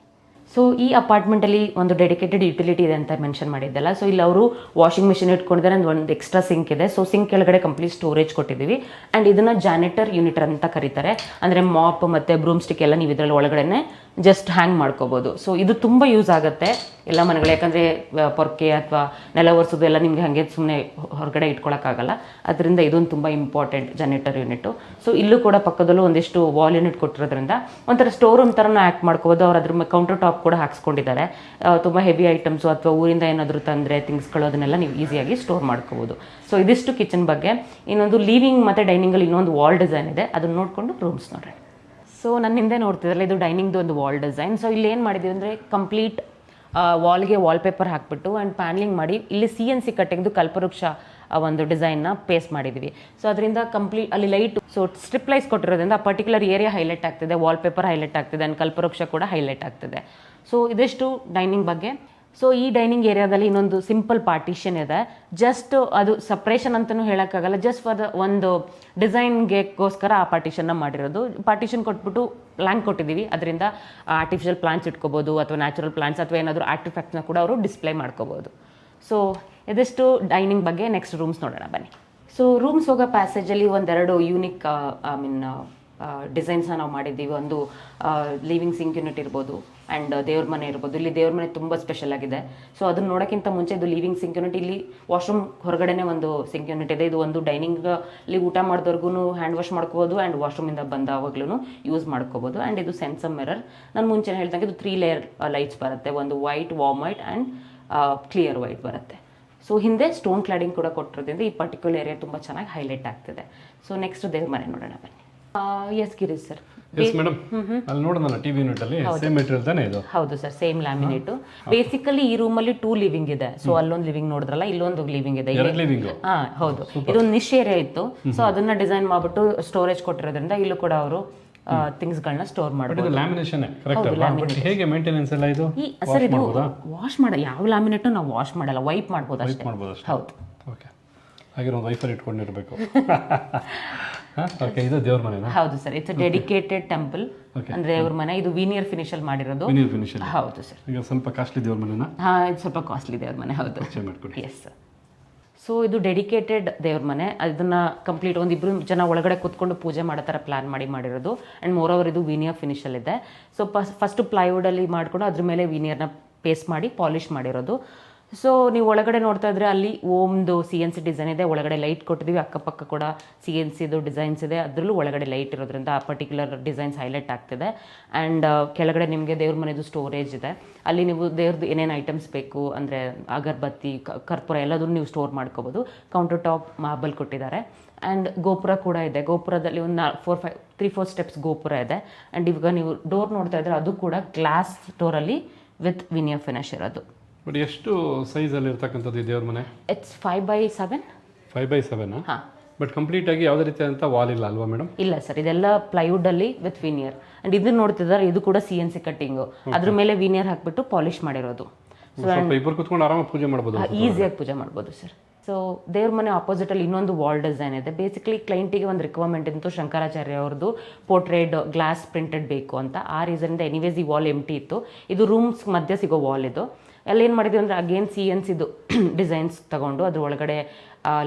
ಸೊ ಈ ಅಪಾರ್ಟ್ಮೆಂಟಲ್ಲಿ ಒಂದು ಡೆಡಿಕೇಟೆಡ್ ಯುಟಿಲಿಟಿ ಇದೆ ಅಂತ ಮೆನ್ಷನ್ ಮಾಡಿದ್ದಲ್ಲ. ಸೊ ಇಲ್ಲಿ ಅವರು ವಾಷಿಂಗ್ ಮಿಷಿನ್ ಇಟ್ಕೊಂಡಿದ್ದಾರೆ and ಒಂದು ಎಕ್ಸ್ಟ್ರಾ ಸಿಂಕ್ ಇದೆ. ಸೊ ಸಿಂಕ್ ಕೆಳಗಡೆ ಕಂಪ್ಲೀಟ್ ಸ್ಟೋರೇಜ್ ಕೊಟ್ಟಿದ್ದೀವಿ. ಆ್ಯಂಡ್ ಇದನ್ನ ಜಾನಿಟರ್ ಯೂನಿಟರ್ ಅಂತ ಕರೀತಾರೆ. ಅಂದರೆ ಮಾಪ್ ಮತ್ತು ಬ್ರೂಮ್ ಸ್ಟಿಕ್ ಎಲ್ಲ ನೀವು ಇದರಲ್ಲಿ ಒಳಗಡೆನೆ ಜಸ್ಟ್ ಹ್ಯಾಂಗ್ ಮಾಡ್ಕೋಬೋದು. ಸೊ ಇದು ತುಂಬ ಯೂಸ್ ಆಗುತ್ತೆ ಎಲ್ಲ ಮನೆಗಳು ಯಾಕಂದರೆ ಪೊರ್ಕೆ ಅಥವಾ ನೆಲ ಒರೆಸೋದು ಎಲ್ಲ ನಿಮಗೆ ಹಾಗೆ ಸುಮ್ಮನೆ ಹೊರಗಡೆ ಇಟ್ಕೊಳಕ್ಕಾಗಲ್ಲ. ಅದರಿಂದ ಇದೊಂದು ತುಂಬ ಇಂಪಾರ್ಟೆಂಟ್ ಜನರೇಟರ್ ಯೂನಿಟು ಸೊ ಇಲ್ಲೂ ಕೂಡ ಪಕ್ಕದಲ್ಲೂ ಒಂದಿಷ್ಟು ವಾಲ್ ಯೂನಿಟ್ ಕೊಟ್ಟಿರೋದ್ರಿಂದ ಒಂಥರ ಸ್ಟೋರ್ ರೂಮ್ ಥರನೂ ಆ್ಯಕ್ಟ್ ಮಾಡ್ಕೋಬೋದು. ಅವ್ರು ಅದ್ರ ಕೌಂಟರ್ ಟಾಪ್ ಕೂಡ ಹಾಕ್ಸ್ಕೊಂಡಿದ್ದಾರೆ. ತುಂಬ ಹೆವಿ ಐಟಮ್ಸು ಅಥವಾ ಊರಿಂದ ಏನಾದರೂ ತಂದರೆ ಥಿಂಗ್ಸ್ಗಳು ಅದನ್ನೆಲ್ಲ ನೀವು ಈಸಿಯಾಗಿ ಸ್ಟೋರ್ ಮಾಡ್ಕೋಬೋದು. ಸೊ ಇದಿಷ್ಟು ಕಿಚನ್ ಬಗ್ಗೆ. ಇನ್ನೊಂದು ಲೀವಿಂಗ್ ಮತ್ತು ಡೈನಿಂಗಲ್ಲಿ ಇನ್ನೊಂದು ವಾಲ್ ಡಿಸೈನ್ ಇದೆ. ಅದನ್ನು ನೋಡಿಕೊಂಡು ರೂಮ್ಸ್ ನೋಡೋಣ ಸೊ ನನ್ನ ಹಿಂದೆ ನೋಡ್ತಿದ್ರಲ್ಲ, ಇದು ಡೈನಿಂಗ್ದು ಒಂದು ವಾಲ್ ಡಿಸೈನ್ ಸೊ ಇಲ್ಲಿ ಏನು ಮಾಡಿದ್ದೀವಿ ಅಂದರೆ ಕಂಪ್ಲೀಟ್ ವಾಲ್ಗೆ ವಾಲ್ಪೇಪರ್ ಹಾಕ್ಬಿಟ್ಟು ಆ್ಯಂಡ್ ಪ್ಯಾನ್ಲಿಂಗ್ ಮಾಡಿ ಇಲ್ಲಿ ಸಿ ಎನ್ ಸಿ ಕಟ್ಟಿಂಗ್ದು ಕಲ್ಪವೃಕ್ಷ ಒಂದು ಡಿಸೈನ್ನ ಪೇಸ್ಟ್ ಮಾಡಿದ್ವಿ. ಸೊ ಅದರಿಂದ ಕಂಪ್ಲೀಟ್ ಅಲ್ಲಿ ಲೈಟ್ ಸೊ ಸ್ಟ್ರಿಪ್ ಲೈಸ್ ಕೊಟ್ಟಿರೋದ್ರಿಂದ ಆ ಪರ್ಟಿಕ್ಯುಲರ್ ಏರಿಯಾ ಹೈಲೈಟ್ ಆಗ್ತಿದೆ ವಾಲ್ಪೇಪರ್ ಹೈಲೈಟ್ ಆಗ್ತಿದೆ ಆ್ಯಂಡ್ ಕಲ್ಪವೃಕ್ಷ ಕೂಡ ಹೈಲೈಟ್ ಆಗ್ತಿದೆ. ಸೊ ಇದಿಷ್ಟು ಡೈನಿಂಗ್ ಬಗ್ಗೆ. ಸೊ ಈ ಡೈನಿಂಗ್ ಏರಿಯಾದಲ್ಲಿ ಇನ್ನೊಂದು ಸಿಂಪಲ್ ಪಾರ್ಟಿಷನ್ ಇದೆ. ಜಸ್ಟ್ ಅದು ಸಪ್ರೇಷನ್ ಅಂತಲೂ ಹೇಳೋಕ್ಕಾಗಲ್ಲ. ಜಸ್ಟ್ ಫಾರ್ ದ ಒಂದು ಡಿಸೈನ್ಗೆಗೋಸ್ಕರ ಆ ಪಾರ್ಟಿಷನ್ನ ಮಾಡಿರೋದು. ಪಾರ್ಟಿಷನ್ ಕೊಟ್ಬಿಟ್ಟು ಪ್ಲ್ಯಾಂಕ್ ಕೊಟ್ಟಿದ್ದೀವಿ. ಅದರಿಂದ ಆರ್ಟಿಫಿಷಿಯಲ್ ಪ್ಲಾಂಟ್ಸ್ ಇಟ್ಕೋಬೋದು, ಅಥವಾ ನ್ಯಾಚುರಲ್ ಪ್ಲಾಂಟ್ಸ್ ಅಥವಾ ಏನಾದರೂ ಆರ್ಟಿಫ್ಯಾಕ್ಟ್ಸ್ನ ಕೂಡ ಅವರು ಡಿಸ್ಪ್ಲೇ ಮಾಡ್ಕೋಬೋದು. ಸೊ ಇದಿಷ್ಟು ಡೈನಿಂಗ್ ಬಗ್ಗೆ ನೆಕ್ಸ್ಟ್ ರೂಮ್ಸ್ ನೋಡೋಣ ಬನ್ನಿ. ಸೊ ರೂಮ್ಸ್ ಹೋಗೋ ಪ್ಯಾಸೇಜಲ್ಲಿ ಒಂದೆರಡು ಯೂನಿಕ್ ಐ ಮೀನ್ ಡಿಸೈನ್ಸ್ನ ನಾವು ಮಾಡಿದ್ದೀವಿ. ಒಂದು ಲಿವಿಂಗ್ ಸಿಂಕ್ ಯೂನಿಟ್ ಇರ್ಬೋದು ಆ್ಯಂಡ್ ದೇವ್ರ ಮನೆ ಇರ್ಬೋದು. ಇಲ್ಲಿ ದೇವ್ರ ಮನೆ ತುಂಬ ಸ್ಪೆಷಲ್ ಆಗಿದೆ. ಸೊ ಅದನ್ನು ನೋಡೋಕ್ಕಿಂತ ಮುಂಚೆ ಇದು ಲಿವಿಂಗ್ ಸಿಂಕ್ ಯೂನಿಟ್ ಇಲ್ಲಿ ವಾಶ್ರೂಮ್ ಹೊರಗಡೆನೇ ಒಂದು ಸಿಂಕ್ ಯೂನಿಟ್ ಇದೆ. ಇದು ಒಂದು ಡೈನಿಂಗ್ ಅಲ್ಲಿ ಊಟ ಮಾಡಿದವ್ರಿಗೂ ಹ್ಯಾಂಡ್ ವಾಶ್ ಮಾಡ್ಕೋಬೋದು ಆ್ಯಂಡ್ ವಾಶ್ರೂಮಿಂದ ಬಂದಾವಾಗ್ಲೂ ಯೂಸ್ ಮಾಡ್ಕೋಬೋದು. ಆ್ಯಂಡ್ ಇದು ಸೆನ್ಸಮ್ ಮಿರರ್ ನಾನು ಮುಂಚೆ ಹೇಳ್ದಂಗೆ ಇದು ತ್ರೀ ಲೇಯರ್ ಲೈಟ್ಸ್ ಬರುತ್ತೆ. ಒಂದು white warm white and clear white ಬರುತ್ತೆ. ಸೊ ಹಿಂದೆ ಸ್ಟೋನ್ ಕ್ಲಾಡಿಂಗ್ ಕೂಡ ಕೊಟ್ಟಿರೋದ್ರಿಂದ ಈ ಪರ್ಟಿಕ್ಯುಲರ್ ಏರಿಯಾ ತುಂಬ ಚೆನ್ನಾಗಿ ಹೈಲೈಟ್ ಆಗ್ತಿದೆ. ಸೊ ನೆಕ್ಸ್ಟ್ ದೇವ್ರ ಮನೆ ನೋಡೋಣ ಬನ್ನಿ. Yes Girish sir yes madam ಅಲ್ಲಿ ನೋಡೋಣ ಟಿ ವಿ ಯೂನಿಟ್ ಅಲ್ಲಿ ಸೇಮ್ ಮೆಟೀರಿಯಲ್ ತಾನೇ ಇದು? ಹೌದು ಸರ್ ಸೇಮ್ ಲ್ಯಾಮಿನೇಟ್ ಬೇಸಿಕಲಿ ಈ ರೂಮಲ್ಲಿ ಟೂ ಲಿವಿಂಗ್ ಇದೆ. ಸೊ ಅಲ್ಲೊಂದು ಲಿವಿಂಗ್ ನೋಡಿದ್ರಲ್ಲ ಇಲ್ಲೊಂದು ಲಿವಿಂಗ್ ಇದೆ. ಲಿವಿಂಗ್ ಹಾ ಹೌದು. ಇದೊಂದು ನಿಶ್ ಏರಿಯಾ ಇತ್ತು. ಸೊ ಅದನ್ನ ಡಿಸೈನ್ ಮಾಡ್ಬಿಟ್ಟು ಸ್ಟೋರೇಜ್ ಕೊಟ್ಟಿರೋದ್ರಿಂದ ಇಲ್ಲೂ ಕೂಡ ಅವರು ಥಿಂಗ್ಸ್ಗಳನ್ನ ಸ್ಟೋರ್ ಮಾಡ್ಬೋದು. ಇದು ಲ್ಯಾಮಿನೇಷನ್ ಕರೆಕ್ಟ್ ಹೇಗೆ ಮೇಂಟೆನೆನ್ಸ್ ಎಲ್ಲ ಇದು? ಸರ್ ಇದು ವಾಶ್ ಮಾಡ ಯಾವ ಲ್ಯಾಮಿನೇಟು ನಾವು ವಾಶ್ ಮಾಡಲ್ಲ ವೈಪ್ ಮಾಡ್ಬೋದು ಅಷ್ಟೇ. ಮಾಡ್ಬೋದು ಅಷ್ಟೇ. ಹೌದು. ಓಕೆ ಹಾಗೆ ಒಂದು ವೈಫರ್ ಇಟ್ಕೊಂಡಿರ್ಬೇಕು. ಓಕೆ ಇದು ದೇವ್ರ ಮನೆನಾ? ಹೌದು ಸರ್ ಇಟ್ಸ್ ಡೆಡಿಕೇಟೆಡ್ ಟೆಂಪಲ್ ಅಂದ್ರೆ ಅವ್ರ ಮನೆ ಇದು ವೀನಿಯರ್ ಫಿನಿಶ್ ಅಲ್ಲಿ ಮಾಡಿರೋದು. ವಿನಿಯರ್ ಫಿನಿಶ್ ಅಲ್ಲಿ. ಹೌದು ಸರ್. ಈಗ ಸ್ವಲ್ಪ ಕಾಸ್ಟ್ಲಿ ದೇವ್ರ ಮನೆನಾ? ಹಾ ಇದು ಸ್ವಲ್ಪ ಕಾಸ್ಟ್ಲಿ ದೇವ್ರ ಮನೆ ಹೌದು. ಮಾಡ್ಕೊಡಿ. ಎಸ್ ಸೊ ಇದು ಡೆಡಿಕೇಟೆಡ್ ದೇವ್ರ ಮನೆ. ಅದನ್ನ ಕಂಪ್ಲೀಟ್ ಒಂದು ಇಬ್ರು ಜನ ಒಳಗಡೆ ಕೂತ್ಕೊಂಡು ಪೂಜೆ ಮಾಡೋ ಥರ ಪ್ಲಾನ್ ಮಾಡಿ ಮಾಡಿರೋದು. ಆ್ಯಂಡ್ ಮೋರ್ ಓವರ್ ಇದು ವೀನಿಯರ್ ಫಿನಿಶಲ್ಲಿದೆ ಸೊ ಫಸ್ಟ್ ಪ್ಲೈವುಡಲ್ಲಿ ಮಾಡಿಕೊಂಡು ಅದ್ರ ಮೇಲೆ ವೀನಿಯರ್ನ ಪೇಸ್ಟ್ ಮಾಡಿ ಪಾಲಿಶ್ ಮಾಡಿರೋದು. ಸೊ ನೀವು ಒಳಗಡೆ ನೋಡ್ತಾ ಇದ್ರೆ ಅಲ್ಲಿ ಓಮ್ದು ಸಿ ಎನ್ ಸಿ ಡಿಸೈನ್ ಇದೆ, ಒಳಗಡೆ ಲೈಟ್ ಕೊಟ್ಟಿದ್ದೀವಿ ಅಕ್ಕಪಕ್ಕ ಕೂಡ ಸಿ ಎನ್ ಸಿದು ಡಿಸೈನ್ಸ್ ಇದೆ. ಅದರಲ್ಲೂ ಒಳಗಡೆ ಲೈಟ್ ಇರೋದ್ರಿಂದ ಆ ಪರ್ಟಿಕ್ಯುಲರ್ ಡಿಸೈನ್ಸ್ ಹೈಲೈಟ್ ಆಗ್ತಿದೆ. ಆ್ಯಂಡ್ ಕೆಳಗಡೆ ನಿಮಗೆ ದೇವ್ರ ಮನೆದು ಸ್ಟೋರೇಜ್ ಇದೆ. ಅಲ್ಲಿ ನೀವು ದೇವ್ರದ್ದು ಏನೇನು ಐಟಮ್ಸ್ ಬೇಕು, ಅಂದರೆ ಅಗರಬತ್ತಿ ಕರ್ಪೂರ ಎಲ್ಲದನ್ನು ನೀವು ಸ್ಟೋರ್ ಮಾಡ್ಕೋಬೋದು. ಕೌಂಟರ್ ಟಾಪ್ ಮಾರ್ಬಲ್ ಕೊಟ್ಟಿದ್ದಾರೆ. ಆ್ಯಂಡ್ ಗೋಪುರ ಕೂಡ ಇದೆ. ಗೋಪುರದಲ್ಲಿ ಒಂದು ನಾ four five three four steps ಗೋಪುರ ಇದೆ. ಆ್ಯಂಡ್ ಇವಾಗ ನೀವು ಡೋರ್ ನೋಡ್ತಾ ಇದ್ರೆ ಅದು ಕೂಡ ಗ್ಲಾಸ್ ಡೋರಲ್ಲಿ ವಿತ್ ವಿನಿಯರ್ ಫಿನಿಶ್ ಇರೋದು. ಬಟ್ ಎಷ್ಟು ಸೈಜಲ್ಲಿ ಇರ್ತಕ್ಕಂಥದ್ದು ಈ ದೇವ್ರ ಮನೆ? It's five by seven five by seven ಹಾಂ. ಬಟ್ ಕಂಪ್ಲೀಟ್ ಆಗಿ ಯಾವುದೇ ರೀತಿಯಾದಂಥ ವಾಲ್ ಇಲ್ಲ ಅಲ್ವಾ ಮೇಡಮ್ ಇಲ್ಲ ಸರ್ ಇದೆಲ್ಲ ಪ್ಲೈವುಡ್ ಅಲ್ಲಿ ವಿತ್ ವಿನಿಯರ್ ಅಂಡ್ ಇದನ್ನ ನೋಡ್ತಿದ್ದಾರೆ ಇದು ಕೂಡ ಸಿ ಎನ್ ಸಿ ಕಟ್ಟಿಂಗು ಅದ್ರ ಮೇಲೆ ವಿನಿಯರ್ ಹಾಕ್ಬಿಟ್ಟು ಪಾಲಿಶ್ ಮಾಡಿರೋದು. ಸ್ವಲ್ಪ ಇಬ್ಬರು ಕುತ್ಕೊಂಡು ಆರಾಮಾಗಿ ಪೂಜೆ ಮಾಡ್ಬೋದು ಈಸಿಯಾಗಿ ಪೂಜೆ ಮಾಡ್ಬೋದು ಸರ್ ಸೊ ದೇವ್ರ ಮನೆ ಆಪೋಸಿಟ್ ಅಲ್ಲಿ ಇನ್ನೊಂದು ವಾಲ್ ಡಿಸೈನ್ ಇದೆ. ಬೇಸಿಕಲಿ ಕ್ಲೈಂಟಿಗೆ ಒಂದು ರಿಕ್ವೈರ್ಮೆಂಟ್ ಇತ್ತು ಶಂಕರಾಚಾರ್ಯ ಅವ್ರದ್ದು ಪೋರ್ಟ್ರೇಟ್ ಗ್ಲಾಸ್ ಪ್ರಿಂಟೆಡ್ ಬೇಕು ಅಂತ. ಆ ರೀಸನ್ನಿಂದ ಎನಿವೇಸ್ ಈ ವಾಲ್ ಎಂಟಿ ಇತ್ತು. ಇದು ರೂಮ್ಸ್ ಮಧ್ಯೆ ಸಿಗೋ ವಾಲ್ ಇದು. ಅಲ್ಲಿ ಏನು ಮಾಡಿದ್ವಿ ಅಂದರೆ ಅಗೇನ್ ಸಿ ಎನ್ಸಿದು ಡಿಸೈನ್ಸ್ ತೊಗೊಂಡು ಅದ್ರ ಒಳಗಡೆ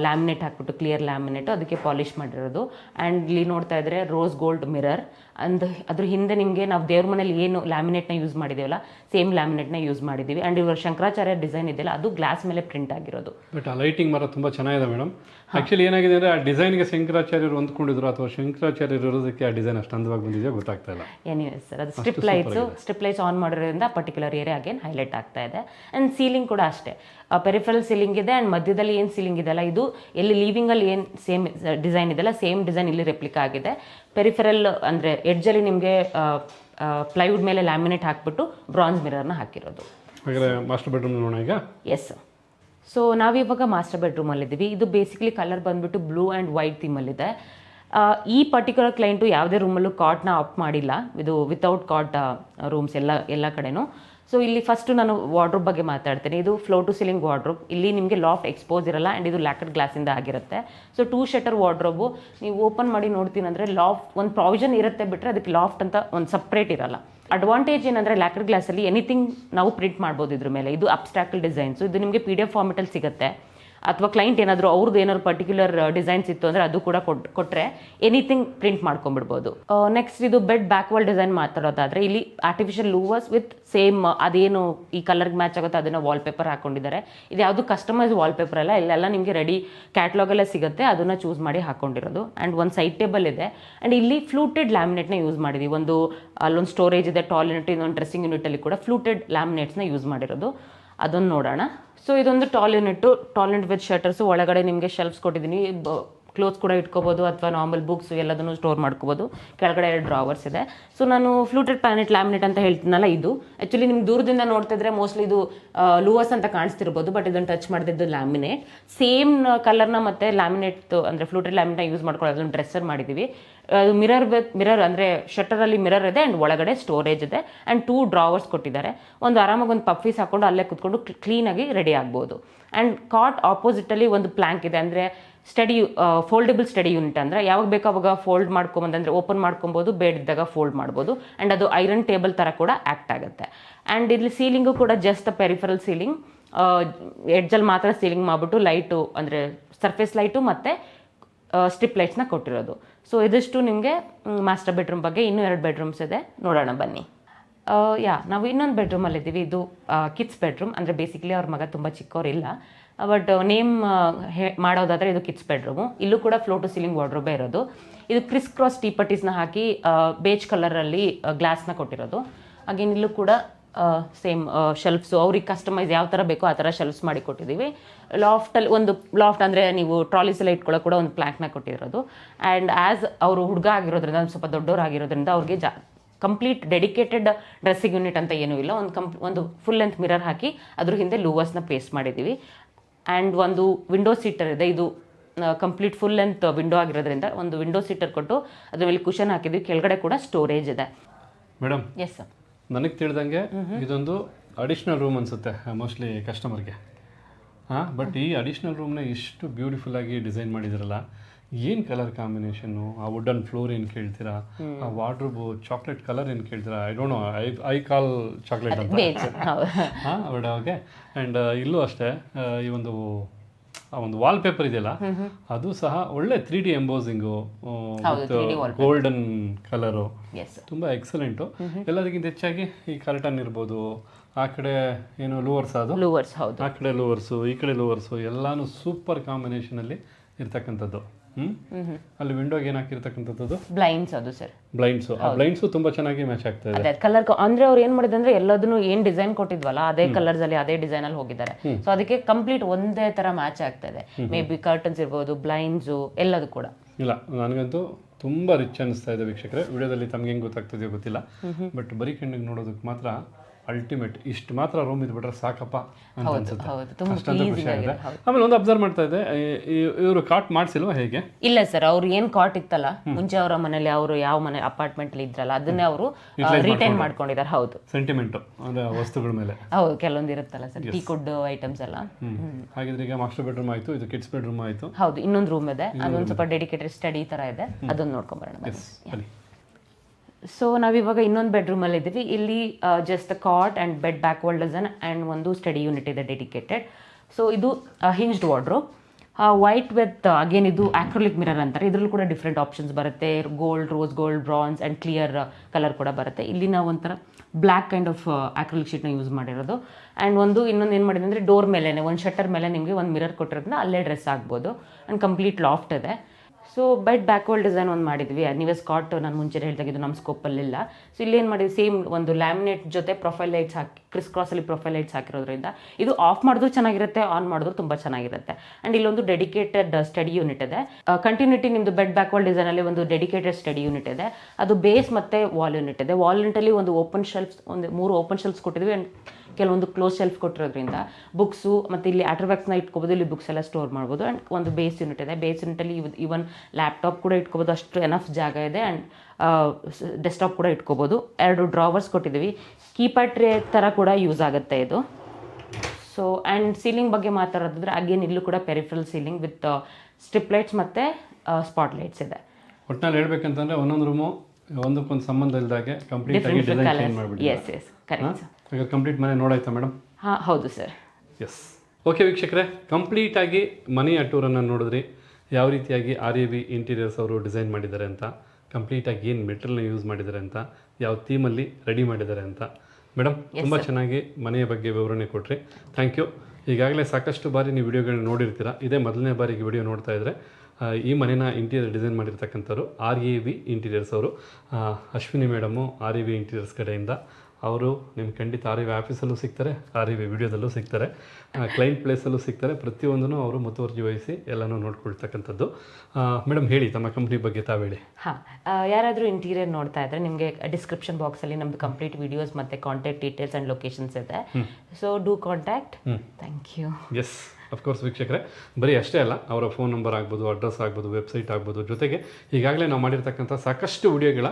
ಲ್ಯಾಮಿನೇಟ್ ಹಾಕ್ಬಿಟ್ಟು ಕ್ಲಿಯರ್ ಲ್ಯಾಮಿನೇಟ್ ಅದಕ್ಕೆ ಪಾಲಿಷ್ ಮಾಡಿರೋದು. ಆ್ಯಂಡ್ ಇಲ್ಲಿ ನೋಡ್ತಾ ಇದ್ರೆ ರೋಸ್ ಗೋಲ್ಡ್ ಮಿರರ್ ಅಂಡ್ ಅದ್ರ ಹಿಂದೆ ನಿಮಗೆ ನಾವು ದೇವ್ರ ಮನೇಲಿ ಏನು ಲ್ಯಾಮಿನೇಟ್ನ ಯೂಸ್ ಮಾಡಿದೇವಲ್ಲ ಸೇಮ್ ಲ್ಯಾಮಿನೇಟ್ನ ಯೂಸ್ ಮಾಡಿದ್ದೀವಿ ಆ್ಯಂಡ್ ಇವರು ಶಂಕರಾಚಾರ್ಯ ಡಿಸೈನ್ ಇದೆಯಲ್ಲ ಅದು ಗ್ಲಾಸ್ ಮೇಲೆ ಪ್ರಿಂಟ್ ಆಗಿರೋದು. ಬಟ್ ಆ ಲೈಟಿಂಗ್ ಮರ ತುಂಬ ಚೆನ್ನಾಗಿದೆ ಮೇಡಮ್ ಆ್ಯಕ್ಚುಲಿ ಏನಾಗಿದೆ ಅಂದರೆ ಆ ಡಿಸೈನ್ಗೆ ಶಂಕರಾಚಾರ್ಯರು ಹೊಂದ್ಕೊಂಡಿದ್ರು ಅಥವಾ ಶಂಕರಾಚಾರ್ಯರು ಇರೋದಕ್ಕೆ ಆ ಡಿಸೈನ್ ಅಷ್ಟು ಅಂದವಾಗಿ ಬಂದಿದೆಯೋ ಗೊತ್ತಾಗ್ತಾ ಇಲ್ಲ. ಏನಿವೆ ಸರ್ ಅದು strip lights strip lights on ಮಾಡಿರೋದ್ರಿಂದ ಪರ್ಟಿಕ್ಯುಲರ್ ಏರಿಯಾ ಅಗೇನ್ ಹೈಲೈಟ್ ಆಗ್ತಾ ಇದೆ. ಆ್ಯಂಡ್ ಸೀಲಿಂಗ್ ಕೂಡ ಅಷ್ಟೇ. ಪೆರಿಫರಲ್ ಸೀಲಿಂಗ್ ಇದೆ ಆ್ಯಂಡ್ ಮಧ್ಯದಲ್ಲಿ ಏನು ಸೀಲಿಂಗ್ ಇದೆಲ್ಲ ಇದು ಎಲ್ಲಿ ಲೀವಿಂಗಲ್ಲಿ ಏನು ಸೇಮ್ ಡಿಸೈನ್ ಇದೆಲ್ಲ ಸೇಮ್ ಡಿಸೈನ್ ಇಲ್ಲಿ ರೆಪ್ಲಿಕಾ ಆಗಿದೆ. ಪೆರಿಫರಲ್ ಅಂದರೆ ಎಡ್ಜಲ್ಲಿ ನಿಮಗೆ ಪ್ಲೈವುಡ್ ಮೇಲೆ ಲ್ಯಾಮಿನೇಟ್ ಹಾಕ್ಬಿಟ್ಟು ಬ್ರಾನ್ಸ್ ಮಿರರ್ನ ಹಾಕಿರೋದು. ಹಾಗಾದ್ರೆ ಮಾಸ್ಟರ್ ಬೆಡ್ರೂಮ್ ನೋಡೋಣ ಈಗ? ಎಸ್ ಸೊ ನಾವಿವಾಗ ಮಾಸ್ಟರ್ ಬೆಡ್ರೂಮಲ್ಲಿದ್ದೀವಿ ಇದು ಬೇಸಿಕಲಿ ಕಲರ್ ಬಂದ್ಬಿಟ್ಟು ಬ್ಲೂ ಆ್ಯಂಡ್ ವೈಟ್ ಥೀಮಲ್ಲಿದೆ ಈ ಪರ್ಟಿಕ್ಯುಲರ್ ಕ್ಲೈಂಟು ಯಾವುದೇ ರೂಮಲ್ಲೂ ಕಾಟ್ನ ಆಫ್ ಮಾಡಿಲ್ಲ. ಇದು ವಿತೌಟ್ ಕಾಟ್ ರೂಮ್ಸ್ ಎಲ್ಲ ಎಲ್ಲ ಕಡೆನೂ. ಸೊ ಇಲ್ಲಿ ಫಸ್ಟ್ ನಾನು ವಾರ್ಡ್ರೋಬ್ ಬಗ್ಗೆ ಮಾತಾಡ್ತೀನಿ. ಇದು ಫ್ಲೋ ಟು ಸೀಲಿಂಗ್ ವಾರ್ಡ್ರೋಬ್ ಇಲ್ಲಿ ನಿಮಗೆ ಲಾಫ್ಟ್ ಎಕ್ಸ್ಪೋಸ್ ಇರಲ್ಲ ಆ್ಯಂಡ್ ಇದು ಲ್ಯಾಕಡ್ ಗ್ಲಾಸಿಂದ ಆಗಿರುತ್ತೆ. ಸೊ ಟೂ ಶಟರ್ ವಾರ್ಡ್ರೋಬು ನೀವು ಓಪನ್ ಮಾಡಿ ನೋಡ್ತೀನಿ ಅಂದರೆ ಲಾಫ್ಟ್ ಒಂದು ಪ್ರಾವಿಷನ್ ಇರುತ್ತೆ ಬಿಟ್ಟರೆ ಅದಕ್ಕೆ ಲಾಫ್ಟ್ ಅಂತ ಒಂದು ಸಪ್ರೇಟ್ ಇರಲ್ಲ. ಅಡ್ವಾಂಟೇಜ್ ಏನಂದರೆ ಲ್ಯಾಕಡ್ ಗ್ಲಾಸಲ್ಲಿ ಎನಿಥಿಂಗ್ ನಾವು ಪ್ರಿಂಟ್ ಮಾಡ್ಬೋದು ಇದ್ರ ಮೇಲೆ. ಇದು ಅಬ್ಸ್ಟ್ರಾಕಲ್ ಡಿಸೈನ್ಸ್ ಇದು ನಿಮಗೆ ಪಿ ಡಿ ಎಫ್ ಫಾರ್ಮೆಟಲ್ಲಿ ಸಿಗುತ್ತೆ. ಅಥವಾ ಕ್ಲೈಂಟ್ ಏನಾದರೂ ಅವ್ರದ್ದು ಏನಾದ್ರು ಪರ್ಟಿಕ್ಯುಲರ್ ಡಿಸೈನ್ಸ್ ಇತ್ತು ಅಂದರೆ ಅದು ಕೂಡ ಕೊಟ್ಟು ಕೊಟ್ಟರೆ ಎನಿಥಿಂಗ್ ಪ್ರಿಂಟ್ ಮಾಡ್ಕೊಂಡ್ಬಿಡ್ಬೋದು. ನೆಕ್ಸ್ಟ್ ಇದು ಬೆಡ್ ಬ್ಯಾಕ್ವರ್ಡ್ ಡಿಸೈನ್ ಮಾತಾಡೋದಾದರೆ, ಇಲ್ಲಿ ಆರ್ಟಿಫಿಷಿಯಲ್ ಲೂವರ್ಸ್ ವಿತ್ ಸೇಮ್ ಅದೇನು ಈ ಕಲರ್ಗೆ ಮ್ಯಾಚ್ ಆಗುತ್ತೆ ಅದನ್ನು ವಾಲ್ಪೇಪರ್ ಹಾಕೊಂಡಿದ್ದಾರೆ. ಇದು ಯಾವುದು ಕಸ್ಟಮೈಸ್ ವಾಲ್ಪೇಪರ್ ಅಲ್ಲ, ಇಲ್ಲೆಲ್ಲ ನಿಮಗೆ ರೆಡಿ ಕ್ಯಾಟ್ಲಾಗ್ ಎಲ್ಲ ಸಿಗುತ್ತೆ, ಅದನ್ನು ಚೂಸ್ ಮಾಡಿ ಹಾಕೊಂಡಿರೋದು. ಆ್ಯಂಡ್ ಒಂದು ಸೈಡ್ ಟೇಬಲ್ ಇದೆ. ಆ್ಯಂಡ್ ಇಲ್ಲಿ ಫ್ಲೂಟೆಡ್ ಲ್ಯಾಮಿನೇಟ್ನ ಯೂಸ್ ಮಾಡಿದ್ವಿ. ಒಂದು, ಅಲ್ಲೊಂದು ಸ್ಟೋರೇಜ್ ಇದೆ ಟಾಲ್ ಯೂನಿಟ್ ಇನ್ನೊಂದು ಡ್ರೆಸ್ಸಿಂಗ್ ಯೂನಿಟಲ್ಲಿ ಕೂಡ ಫ್ಲೂಟೆಡ್ ಲ್ಯಾಮಿನೇಟ್ಸ್ನ ಯೂಸ್ ಮಾಡಿರೋದು. ಅದನ್ನು ನೋಡೋಣ. ಸೊ ಇದೊಂದು tall unit tall with shutters ಒಳಗಡೆ ನಿಮಗೆ ಶೆಲ್ಫ್ಸ್ ಕೊಟ್ಟಿದ್ದೀನಿ. ಕ್ಲೋತ್ಸ್ ಕೂಡ ಇಟ್ಕೋಬೋದು ಅಥವಾ ನಾರ್ಮಲ್ ಬುಕ್ಸ್ ಎಲ್ಲದನ್ನು ಸ್ಟೋರ್ ಮಾಡ್ಕೋಬೋದು. ಕೆಳಗಡೆ ಎರಡು ಡ್ರಾವರ್ಸ್ ಇದೆ. ಸೊ ನಾನು ಫ್ಲೂಟೆಡ್ ಪ್ಲಾನೆಟ್ ಲ್ಯಾಮಿನೇಟ್ ಅಂತ ಹೇಳ್ತೀನಲ್ಲ ಇದು. ಆ್ಯಕ್ಚುಲಿ ನಿಮ್ಗೆ ದೂರದಿಂದ ನೋಡ್ತಿದ್ರೆ ಮೋಸ್ಟ್ಲಿ ಇದು ಲೂವರ್ಸ್ ಅಂತ ಕಾಣಿಸ್ತಿರ್ಬೋದು ಬಟ್ ಇದನ್ನು ಟಚ್ ಮಾಡಿದ್ದು ಲ್ಯಾಮಿನೇಟ್ ಸೇಮ್ ಕಲರ್ನ ಮತ್ತು ಲ್ಯಾಮಿನೇಟ್ ಅಂದರೆ ಫ್ಲೂಟೆಡ್ ಲ್ಯಾಮಿನೇಟ್ನ ಯೂಸ್ ಮಾಡ್ಕೊಳ್ಳೋದು ಅದನ್ನು ಡ್ರೆಸ್ಸರ್ ಮಾಡಿದ್ದೀವಿ ಮಿರರ್ ವಿತ್ ಮಿರರ್ ಅಂದರೆ ಶಟರಲ್ಲಿ ಮಿರರ್ ಇದೆ ಆ್ಯಂಡ್ ಒಳಗಡೆ ಸ್ಟೋರೇಜ್ ಇದೆ ಆ್ಯಂಡ್ ಟೂ ಡ್ರಾವರ್ಸ್ ಕೊಟ್ಟಿದ್ದಾರೆ. ಒಂದು ಆರಾಮಾಗಿ ಒಂದು ಪಫೀಸ್ ಹಾಕೊಂಡು ಅಲ್ಲೇ ಕುತ್ಕೊಂಡು ಕ್ಲೀನಾಗಿ ರೆಡಿ ಆಗ್ಬೋದು. ಆ್ಯಂಡ್ ಕಾಟ್ ಆಪೋಸಿಟಲ್ಲಿ ಒಂದು ಪ್ಲ್ಯಾಂಕ್ ಇದೆ, ಅಂದರೆ ಸ್ಟಡಿ ಫೋಲ್ಡಬಲ್ ಸ್ಟಡಿ ಯೂನಿಟ್ ಅಂದರೆ ಯಾವಾಗ ಬೇಕೋ ಅವಾಗ ಫೋಲ್ಡ್ ಮಾಡ್ಕೊಂಬಂದ್ರೆ ಅಂದರೆ ಓಪನ್ ಮಾಡ್ಕೊಬೋದು ಬೇಡಿದ್ದಾಗ ಫೋಲ್ಡ್ ಮಾಡ್ಬೋದು. ಆ್ಯಂಡ್ ಅದು ಐರನ್ ಟೇಬಲ್ ಥರ ಕೂಡ ಆ್ಯಕ್ಟ್ ಆಗುತ್ತೆ. ಆ್ಯಂಡ್ ಇಲ್ಲಿ ಸೀಲಿಂಗು ಕೂಡ ಜಸ್ಟ್ ಪೆರಿಫರಲ್ ಸೀಲಿಂಗ್ ಎಡ್ಜಲ್ಲಿ ಮಾತ್ರ ಸೀಲಿಂಗ್ ಮಾಡಿಬಿಟ್ಟು ಲೈಟು ಅಂದರೆ ಸರ್ಫೇಸ್ ಲೈಟು ಮತ್ತು ಸ್ಟ್ರಿಪ್ ಲೈಟ್ಸ್ನ ಕೊಟ್ಟಿರೋದು. ಸೊ ಇದಿಷ್ಟು ನಿಮಗೆ ಮಾಸ್ಟರ್ ಬೆಡ್ರೂಮ್ ಬಗ್ಗೆ ಇನ್ನೂ ಎರಡು ಬೆಡ್ರೂಮ್ಸ್ ಇದೆ. ನೋಡೋಣ ಬನ್ನಿ. ಯಾ, ನಾವು ಇನ್ನೊಂದು ಬೆಡ್ರೂಮಲ್ಲಿದ್ದೀವಿ ಇದು ಕಿಡ್ಸ್ ಬೆಡ್ರೂಮ್ ಅಂದರೆ ಬೇಸಿಕಲಿ ಅವ್ರ ಮಗ ತುಂಬ ಚಿಕ್ಕವರಿಲ್ಲ ಬಟ್ ನೇಮ್ ಮಾಡೋದಾದರೆ ಇದು ಕಿಡ್ಸ್ ಬೆಡ್ರೂಮು. ಇಲ್ಲೂ ಕೂಡ ಫ್ಲೋ ಟು ಸೀಲಿಂಗ್ ವಾರ್ಡ್ರೋಬೇ ಇರೋದು. ಇದು ಕ್ರಿಸ್ ಕ್ರಾಸ್ ಟೀಪಟೀಸ್ನ ಹಾಕಿ ಬೇಜ್ ಕಲರಲ್ಲಿ ಗ್ಲಾಸ್ನ ಕೊಟ್ಟಿರೋದು. ಹಾಗೇನು ಇಲ್ಲೂ ಕೂಡ ಸೇಮ್ ಶೆಲ್ಫ್ಸು ಅವ್ರಿಗೆ ಕಸ್ಟಮೈಸ್ ಯಾವ ಥರ ಬೇಕೋ ಆ ಥರ ಶೆಲ್ಫ್ಸ್ ಮಾಡಿ ಕೊಟ್ಟಿದ್ದೀವಿ ಲಾಫ್ಟಲ್ಲಿ ಒಂದು ಲಾಫ್ಟ್ ಅಂದರೆ ನೀವು ಟ್ರಾಲೀಸ್ ಎಲ್ಲ ಇಟ್ಕೊಳ್ಳೋ ಕೂಡ ಒಂದು ಪ್ಲ್ಯಾಂಕ್ನ ಕೊಟ್ಟಿರೋದು. ಆ್ಯಂಡ್ ಆ್ಯಸ್ ಅವರು ಹುಡುಗ ಆಗಿರೋದ್ರಿಂದ, ಒಂದು ಸ್ವಲ್ಪ ದೊಡ್ಡವರಾಗಿರೋದ್ರಿಂದ ಅವ್ರಿಗೆ ಜಾ ಕಂಪ್ಲೀಟ್ ಡೆಡಿಕೇಟೆಡ್ ಡ್ರೆಸ್ಸಿಂಗ್ ಯೂನಿಟ್ ಅಂತ ಏನೂ ಇಲ್ಲ. ಒಂದು ಕಂಪ್ ಒಂದು ಫುಲ್ ಲೆಂತ್ ಮಿರರ್ ಹಾಕಿ, ಅದ್ರ ಹಿಂದೆ ಲೂವರ್ಸ್ನ ಪೇಸ್ಟ್ ಮಾಡಿದ್ದೀವಿ ಆ್ಯಂಡ್ ಒಂದು ವಿಂಡೋ ಸೀಟರ್ ಇದೆ. ಇದು ಕಂಪ್ಲೀಟ್ ಫುಲ್ ಲೆಂತ್ ವಿಂಡೋ ಆಗಿರೋದ್ರಿಂದ ಒಂದು ವಿಂಡೋ ಸೀಟರ್ ಕೊಟ್ಟು ಅದ್ರ ಮೇಲೆ ಕುಷನ್ ಹಾಕಿದ್ವಿ. ಕೆಳಗಡೆ ಕೂಡ ಸ್ಟೋರೇಜ್ ಇದೆ. ಮೇಡಮ್ ಎಸ್ ಸರ್ ನನಗೆ ತಿಳಿದಂಗೆ ಇದೊಂದು ಅಡಿಷ್ನಲ್ ರೂಮ್ ಅನಿಸುತ್ತೆ ಮೋಸ್ಟ್ಲಿ ಕಸ್ಟಮರ್ಗೆ ಹಾಂ ಬಟ್ ಈ ಅಡಿಷ್ನಲ್ ರೂಮ್ನ ಇಷ್ಟು ಬ್ಯೂಟಿಫುಲ್ ಆಗಿ ಡಿಸೈನ್ ಮಾಡಿದಿರಲ್ಲ ಏನು ಕಲರ್ ಕಾಂಬಿನೇಷನ್ನು ಆ ವುಡನ್ ಫ್ಲೋರ್ ಏನು ಕೇಳ್ತೀರಾ? ಆ ವಾರ್ಡ್ರೂಬು ಚಾಕ್ಲೇಟ್ ಕಲರ್ ಏನು ಕೇಳ್ತೀರಾ? I don't know I I call chocolate ಅಂತ. ಹಾಂ ಓಕೆ ಆ್ಯಂಡ್ ಇಲ್ಲೂ ಅಷ್ಟೇ ಈ ಒಂದು ಆ ಒಂದು ವಾಲ್ ಪೇಪರ್ ಇದೆಯಲ್ಲ ಅದು ಸಹ ಒಳ್ಳೆ three D embossing golden colour ತುಂಬ ಎಕ್ಸಲೆಂಟು ಎಲ್ಲದಕ್ಕಿಂತ ಹೆಚ್ಚಾಗಿ ಈ ಕರ್ಟನ್ ಇರ್ಬೋದು ಆ ಕಡೆ ಏನು ಲೂವರ್ಸ್ ಅದು? ಲೂವರ್ಸ್ ಹೌದು. ಆ ಕಡೆ ಲೂವರ್ಸು ಈ ಕಡೆ ಲೂವರ್ಸು ಎಲ್ಲಾನು ಸೂಪರ್ ಕಾಂಬಿನೇಷನಲ್ಲಿ ಇರ್ತಕ್ಕಂಥದ್ದು. ಅಲ್ಲಿ ವಿಂಡೋಗೆ ಏನು ಹಾಕಿರ್ತಕ್ಕಂಥದ್ದು ಬ್ಲೈಂಡ್ಸ್ ಅದು ಸರ್ ಬ್ಲೈಂಡ್ಸ್ ಆ ಬ್ಲೈಂಡ್ಸ್ ತುಂಬಾ ಚೆನ್ನಾಗಿ ಮ್ಯಾಚ್ ಆಗ್ತಾ ಇದೆ. ಅದೇ ಕಲರ್ ಅಂದ್ರೆ ಅವ್ರು ಏನ್ ಮಾಡಿದ್ರೆ ಅಂದ್ರೆ ಎಲ್ಲದನ್ನು ಏನ್ ಡಿಸೈನ್ ಕೊಟ್ಟಿದ್ವಲ್ಲ ಅದೇ ಕಲರ್ಸ್ ಅಲ್ಲಿ ಅದೇ ಡಿಸೈನ್ ಅಲ್ಲಿ ಹೋಗಿದ್ದಾರೆ. ಸೊ ಅದಕ್ಕೆ ಕಂಪ್ಲೀಟ್ ಒಂದೇ ತರ ಮ್ಯಾಚ್ ಆಗ್ತಾ ಇದೆ. ಮೇ ಬಿ ಕರ್ಟನ್ಸ್ ಇರ್ಬೋದು ಬ್ಲೈಂಡ್ಸ್ ಎಲ್ಲದು ಕೂಡ. ಇಲ್ಲ ನನಗಂತೂ ತುಂಬಾ ರಿಚ್ ಅನಿಸ್ತಾ ಇದೆ ವೀಕ್ಷಕರೇ. ವಿಡಿಯೋದಲ್ಲಿ ತಮ್ಗೆ ಹೆಂಗೆ ಗೊತ್ತಾಗ್ತದೆಯೋ ಗೊತ್ತಿಲ್ಲ. ಬಟ್ ಬರಿ ಕಣ್ಣಿಗೆ ನೋಡೋದಕ್ಕೆ ಮಾತ್ರ ಅಲ್ಟಿಮೇಟ್ ಇಷ್ಟು ಮಾತ್ರ ರೂಮ್ ಇದ್ಬಿಟ್ರೆ ಸಾಕಪ್ಪ ಅಂತ ಅನ್ಸುತ್ತೆ. ಖುಷಿ ಆಗಿದೆ. ಆಮೇಲೆ ಒಂದು ಅಬ್ಸರ್ವ್ ಮಾಡ್ತಾ ಇದ್ದೆ ಇವರು ಕಾಟ್ ಮಾಡಿಸಿಲ್ವಾ ಹೇಗೆ? ಇಲ್ಲ ಸರ್ ಅವ್ರು ಏನ್ ಕಾಟ್ ಇತ್ತಲ್ಲ ಮುಂಚೆ ಅವರ ಮನೇಲಿ ಅವರು ಯಾವ ಮನೆ ಅಪಾರ್ಟ್ಮೆಂಟ್ ಅಲ್ಲಿ ಇದ್ರಲ್ಲ ಅದನ್ನೇ ಅವರು ರಿಟೈನ್ ಮಾಡ್ಕೊಂಡಿದ್ದಾರೆ ಹೌದು. ಸೆಂಟಿಮೆಂಟ್ ಅಂದ್ರೆ ವಸ್ತುಗಳ ಮೇಲೆ. ಹೌದು ಕೆಲವೊಂದು ಇರುತ್ತಲ್ಲ ಸರ್ ಟೀ ಕುಡ್ ಐಟಮ್ಸ್ ಎಲ್ಲ. ಹಾಗಿದ್ರೆ ಈಗ ಮಾಸ್ಟರ್ ಬೆಡ್ರೂಮ್ ಆಯ್ತು ಇದು ಕಿಡ್ಸ್ ಬೆಡ್ರೂಮ್ ಆಯ್ತು. ಹೌದು ಇನ್ನೊಂದು ರೂಮ್ ಇದೆ. ಅದೊಂದು ಸ್ವಲ್ಪ ಡೆಡಿಕೇಟೆಡ್ ಸ್ಟಡಿ ತರ ಇದೆ. ಅದನ್ನ ನೋಡ್ಕೊಂಬರೋಣ ಬನ್ನಿ. ಸೊ ನಾವಿವಾಗ ಇನ್ನೊಂದು ಬೆಡ್ರೂಮಲ್ಲಿ ಇದ್ದೀವಿ. ಇಲ್ಲಿ just cot and bed backward design and ಒಂದು ಸ್ಟಡಿ ಯೂನಿಟ್ ಇದೆ ಡೆಡಿಕೇಟೆಡ್ ಸೊ ಇದು hinged wardrobe white with again ಇದು ಆಕ್ರೋಲಿಕ್ ಮಿರರ್ ಅಂತಾರೆ. ಇದರಲ್ಲೂ ಕೂಡ ಡಿಫ್ರೆಂಟ್ ಆಪ್ಷನ್ಸ್ ಬರುತ್ತೆ. Gold rose gold bronze and clear colour ಕೂಡ ಬರುತ್ತೆ. ಇಲ್ಲಿ ನಾವು ಒಂಥರ ಬ್ಲ್ಯಾಕ್ ಕೈಂಡ್ ಆಫ್ ಆಕ್ರೋಲಿಕ್ ಶೀಟ್ನ ಯೂಸ್ ಮಾಡಿರೋದು. ಆ್ಯಂಡ್ ಒಂದು, ಇನ್ನೊಂದು ಏನು ಮಾಡಿದೆ ಅಂದರೆ ಡೋರ್ ಮೇಲೆ ಒಂದು ಶಟರ್ ಮೇಲೆ ನಿಮಗೆ ಒಂದು ಮಿರರ್ ಕೊಟ್ಟಿರೋದ್ರಿಂದ ಅಲ್ಲೇ ಡ್ರೆಸ್ ಆಗ್ಬೋದು. ಆ್ಯಂಡ್ ಕಂಪ್ಲೀಟ್ ಲಾಫ್ಟ್ ಇದೆ. ಸೊ ಬೆಡ್ ಬ್ಯಾಕ್ವರ್ಡ್ ಡಿಸೈನ್ ಒಂದು ಮಾಡಿದ್ವಿ. ನೀವೇ ಸ್ಕಾಟ್ ನಾನು ಮುಂಚೆ ಇದು ನಮ್ಮ ಸ್ಕೋಪಲ್ಲಿಲ್ಲ ಸೊ ಇಲ್ಲೇನು ಮಾಡಿದ್ವಿ? ಸೇಮ್ ಒಂದು ಲ್ಯಾಮಿನೇಟ್ ಜೊತೆ ಪ್ರೊಫೈಲ್ ಲೈಟ್ಸ್ ಹಾಕಿ ಕ್ರಿಸ್ ಕ್ರಾಸಲ್ಲಿ ಪ್ರೊಫೈಲ್ ಲೈಟ್ಸ್ ಹಾಕಿರೋದ್ರಿಂದ ಇದು ಆಫ್ ಮಾಡಿದ್ರು ಚೆನ್ನಾಗಿರುತ್ತೆ ಆನ್ ಮಾಡಿದ್ರು ತುಂಬ ಚೆನ್ನಾಗಿರುತ್ತೆ. ಆ್ಯಂಡ್ ಇಲ್ಲೊಂದು ಡೆಡಿಕೇಟೆಡ್ ಸ್ಟಡಿ ಯೂನಿಟ್ ಇದೆ. ಕಂಟಿನ್ಯೂಟಿ ನಿಮ್ಮದು ಬೆಡ್ ಬ್ಯಾಕ್ವರ್ಡ್ ಡಿಸೈನಲ್ಲಿ ಒಂದು ಡೆಡಿಕೇಟೆಡ್ ಸ್ಟಡಿ ಯೂನಿಟ್ ಇದೆ. ಅದು ಬೇಸ್ ಮತ್ತು ವಾಲ್ ಯೂನಿಟ್ ಇದೆ. ವಾಲ್ ಯೂನಿಟಲ್ಲಿ ಒಂದು ಓಪನ್ ಶೆಲ್ಫ್ಸ್ ಒಂದು ಮೂರು ಓಪನ್ ಶೆಲ್ಫ್ಸ್ ಕೊಟ್ಟಿದ್ವಿ. ಆ್ಯಂಡ್ ಕೆಲವೊಂದು ಕ್ಲೋಸ್ ಶೆಲ್ಫ್ ಕೊಟ್ಟಿರೋದ್ರಿಂದ ಬುಕ್ಸು ಮತ್ತು ಇಲ್ಲಿ ಆಟರ್ವ್ಯಾಕ್ಸ್ನ ಇಟ್ಕೋಬೋದು ಇಲ್ಲಿ ಬುಕ್ಸ್ ಎಲ್ಲ ಸ್ಟೋರ್ ಮಾಡ್ಬೋದು. ಆ್ಯಂಡ್ ಒಂದು ಬೇಸ್ ಯೂನಿಟ್ ಇದೆ. ಬೇಸ್ ಯೂನಿಟಲ್ಲಿ ಇವನ್ ಲ್ಯಾಪ್ಟಾಪ್ ಕೂಡ ಇಟ್ಕೋಬೋದು. ಅಷ್ಟು ಎನಫ್ ಜಾಗ ಇದೆ. ಆ್ಯಂಡ್ ಡೆಸ್ಕ್ಟಾಪ್ ಕೂಡ ಇಟ್ಕೋಬೋದು. ಎರಡು ಡ್ರಾವರ್ಸ್ ಕೊಟ್ಟಿದ್ದೀವಿ. ಕೀಪ್ಯಾಡ್ ಟ್ರೇ ಥರ ಕೂಡ ಯೂಸ್ ಆಗುತ್ತೆ ಇದು. ಸೊ ಆ್ಯಂಡ್ ಸೀಲಿಂಗ್ ಬಗ್ಗೆ ಮಾತಾಡೋದಂದ್ರೆ ಅಗೇನ್ ಇಲ್ಲೂ ಕೂಡ peripheral ceiling with strip lights ಮತ್ತು ಸ್ಪಾಟ್ ಲೈಟ್ಸ್ ಇದೆ. ಒಟ್ಟಿನಲ್ಲಿ ಹೇಳ್ಬೇಕಂತಂದ್ರೆ ಒಂದೊಂದು ರೂಮು ಒಂದಕ್ಕೊಂದು ಸಂಬಂಧ ಇಲ್ದಾಗೆ ಕಂಪ್ಲೀಟ್ ಆಗಿ ಡಿಸೈನ್ ಮಾಡಿಬಿಡಿ ಎಸ್ ಎಸ್ ಕರೆಕ್ಟ್ ಈಗ ಕಂಪ್ಲೀಟ್ ಮನೆ ನೋಡಾಯ್ತಾ ಮೇಡಮ್ ಹಾಂ ಹೌದು ಸರ್ ಎಸ್ ಓಕೆ ವೀಕ್ಷಕರೇ ಕಂಪ್ಲೀಟಾಗಿ ಮನೆಯ ಟೂರನ್ನು ನೋಡಿದ್ರಿ. ಯಾವ ರೀತಿಯಾಗಿ ಆರ್ ಎ ಬಿ ಇಂಟೀರಿಯರ್ಸ್ ಅವರು ಡಿಸೈನ್ ಮಾಡಿದ್ದಾರೆ ಅಂತ ಕಂಪ್ಲೀಟಾಗಿ ಏನು ಮೆಟೀರಿಯಲ್ನ ಯೂಸ್ ಮಾಡಿದ್ದಾರೆ ಅಂತ ಯಾವ ಥೀಮಲ್ಲಿ ರೆಡಿ ಮಾಡಿದ್ದಾರೆ ಅಂತ. ಮೇಡಮ್ ತುಂಬ ಚೆನ್ನಾಗಿ ಮನೆಯ ಬಗ್ಗೆ ವಿವರಣೆ ಕೊಟ್ರಿ. ಥ್ಯಾಂಕ್ ಯು ಈಗಾಗಲೇ ಸಾಕಷ್ಟು ಬಾರಿ ನೀವು ವಿಡಿಯೋಗಳನ್ನ ನೋಡಿರ್ತೀರ. ಇದೇ ಮೊದಲನೇ ಬಾರಿಗೆ ವಿಡಿಯೋ ನೋಡ್ತಾ ಇದ್ದರೆ ಈ ಮನೇನ ಇಂಟೀರಿಯರ್ ಡಿಸೈನ್ ಮಾಡಿರ್ತಕ್ಕಂಥವ್ರು ಆರ್ ಎ ವಿ ಇಂಟೀರಿಯರ್ಸ್ ಅವರು. Ashwini madam R A V interiors ಕಡೆಯಿಂದ ಅವರು ನಿಮ್ಮ ಖಂಡಿತ ಆರ್ ಇ ವಿ ಆಫೀಸಲ್ಲೂ ಸಿಗ್ತಾರೆ ಆರ್ ಇ ವಿ ವಿಡಿಯೋದಲ್ಲೂ ಸಿಗ್ತಾರೆ ಕ್ಲೈಂಟ್ ಪ್ಲೇಸಲ್ಲೂ ಸಿಗ್ತಾರೆ. ಪ್ರತಿಯೊಂದನ್ನು ಅವರು ಮುತುವರ್ಜಿ ವಹಿಸಿ ಎಲ್ಲನೂ ನೋಡ್ಕೊಳ್ತಕ್ಕಂಥದ್ದು. ಮೇಡಮ್ ಹೇಳಿ ತಮ್ಮ ಕಂಪ್ನಿ ಬಗ್ಗೆ ತಾವೇಳಿ. ಹೇಳಿ ಹಾಂ ಯಾರಾದರೂ ಇಂಟೀರಿಯರ್ ನೋಡ್ತಾ ಇದ್ದರೆ ನಿಮಗೆ ಡಿಸ್ಕ್ರಿಪ್ಷನ್ ಬಾಕ್ಸಲ್ಲಿ ನಮ್ಮದು ಕಂಪ್ಲೀಟ್ ವಿಡಿಯೋಸ್ ಮತ್ತು ಕಾಂಟ್ಯಾಕ್ಟ್ ಡೀಟೇಲ್ಸ್ ಆ್ಯಂಡ್ ಲೊಕೇಶನ್ಸ್ ಇದೆ. So do contact thank you yes of course ವೀಕ್ಷಕರೇ. ಬರೀ ಅಷ್ಟೇ ಅಲ್ಲ ಅವರ ಫೋನ್ ನಂಬರ್ ಆಗ್ಬೋದು ಅಡ್ರೆಸ್ ಆಗ್ಬೋದು ವೆಬ್ಸೈಟ್ ಆಗ್ಬೋದು ಜೊತೆಗೆ ಈಗಾಗಲೇ ನಾವು ಮಾಡಿರ್ತಕ್ಕಂಥ ಸಾಕಷ್ಟು ವಿಡಿಯೋಗಳ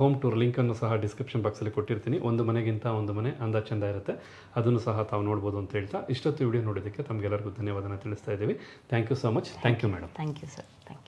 ಹೋಮ್ ಟೂರ್ ಲಿಂಕನ್ನು ಸಹ ಡಿಸ್ಕ್ರಿಪ್ಷನ್ ಬಾಕ್ಸಲ್ಲಿ ಕೊಟ್ಟಿರ್ತೀನಿ. ಒಂದು ಮನೆಗಿಂತ ಒಂದು ಮನೆ ಅಂದ ಚೆಂದ ಇರುತ್ತೆ. ಅದನ್ನು ಸಹ ತಾವು ನೋಡ್ಬೋದು ಅಂತ ಹೇಳ್ತಾ ಇಷ್ಟೊತ್ತು ವಿಡಿಯೋ ನೋಡೋದಕ್ಕೆ ತಮಗೆಲ್ಲರಿಗೂ ಧನ್ಯವಾದನ ತಿಳಿಸ್ತಾ ಇದ್ದೀವಿ. Thank you so much thank you madam thank you sir thank you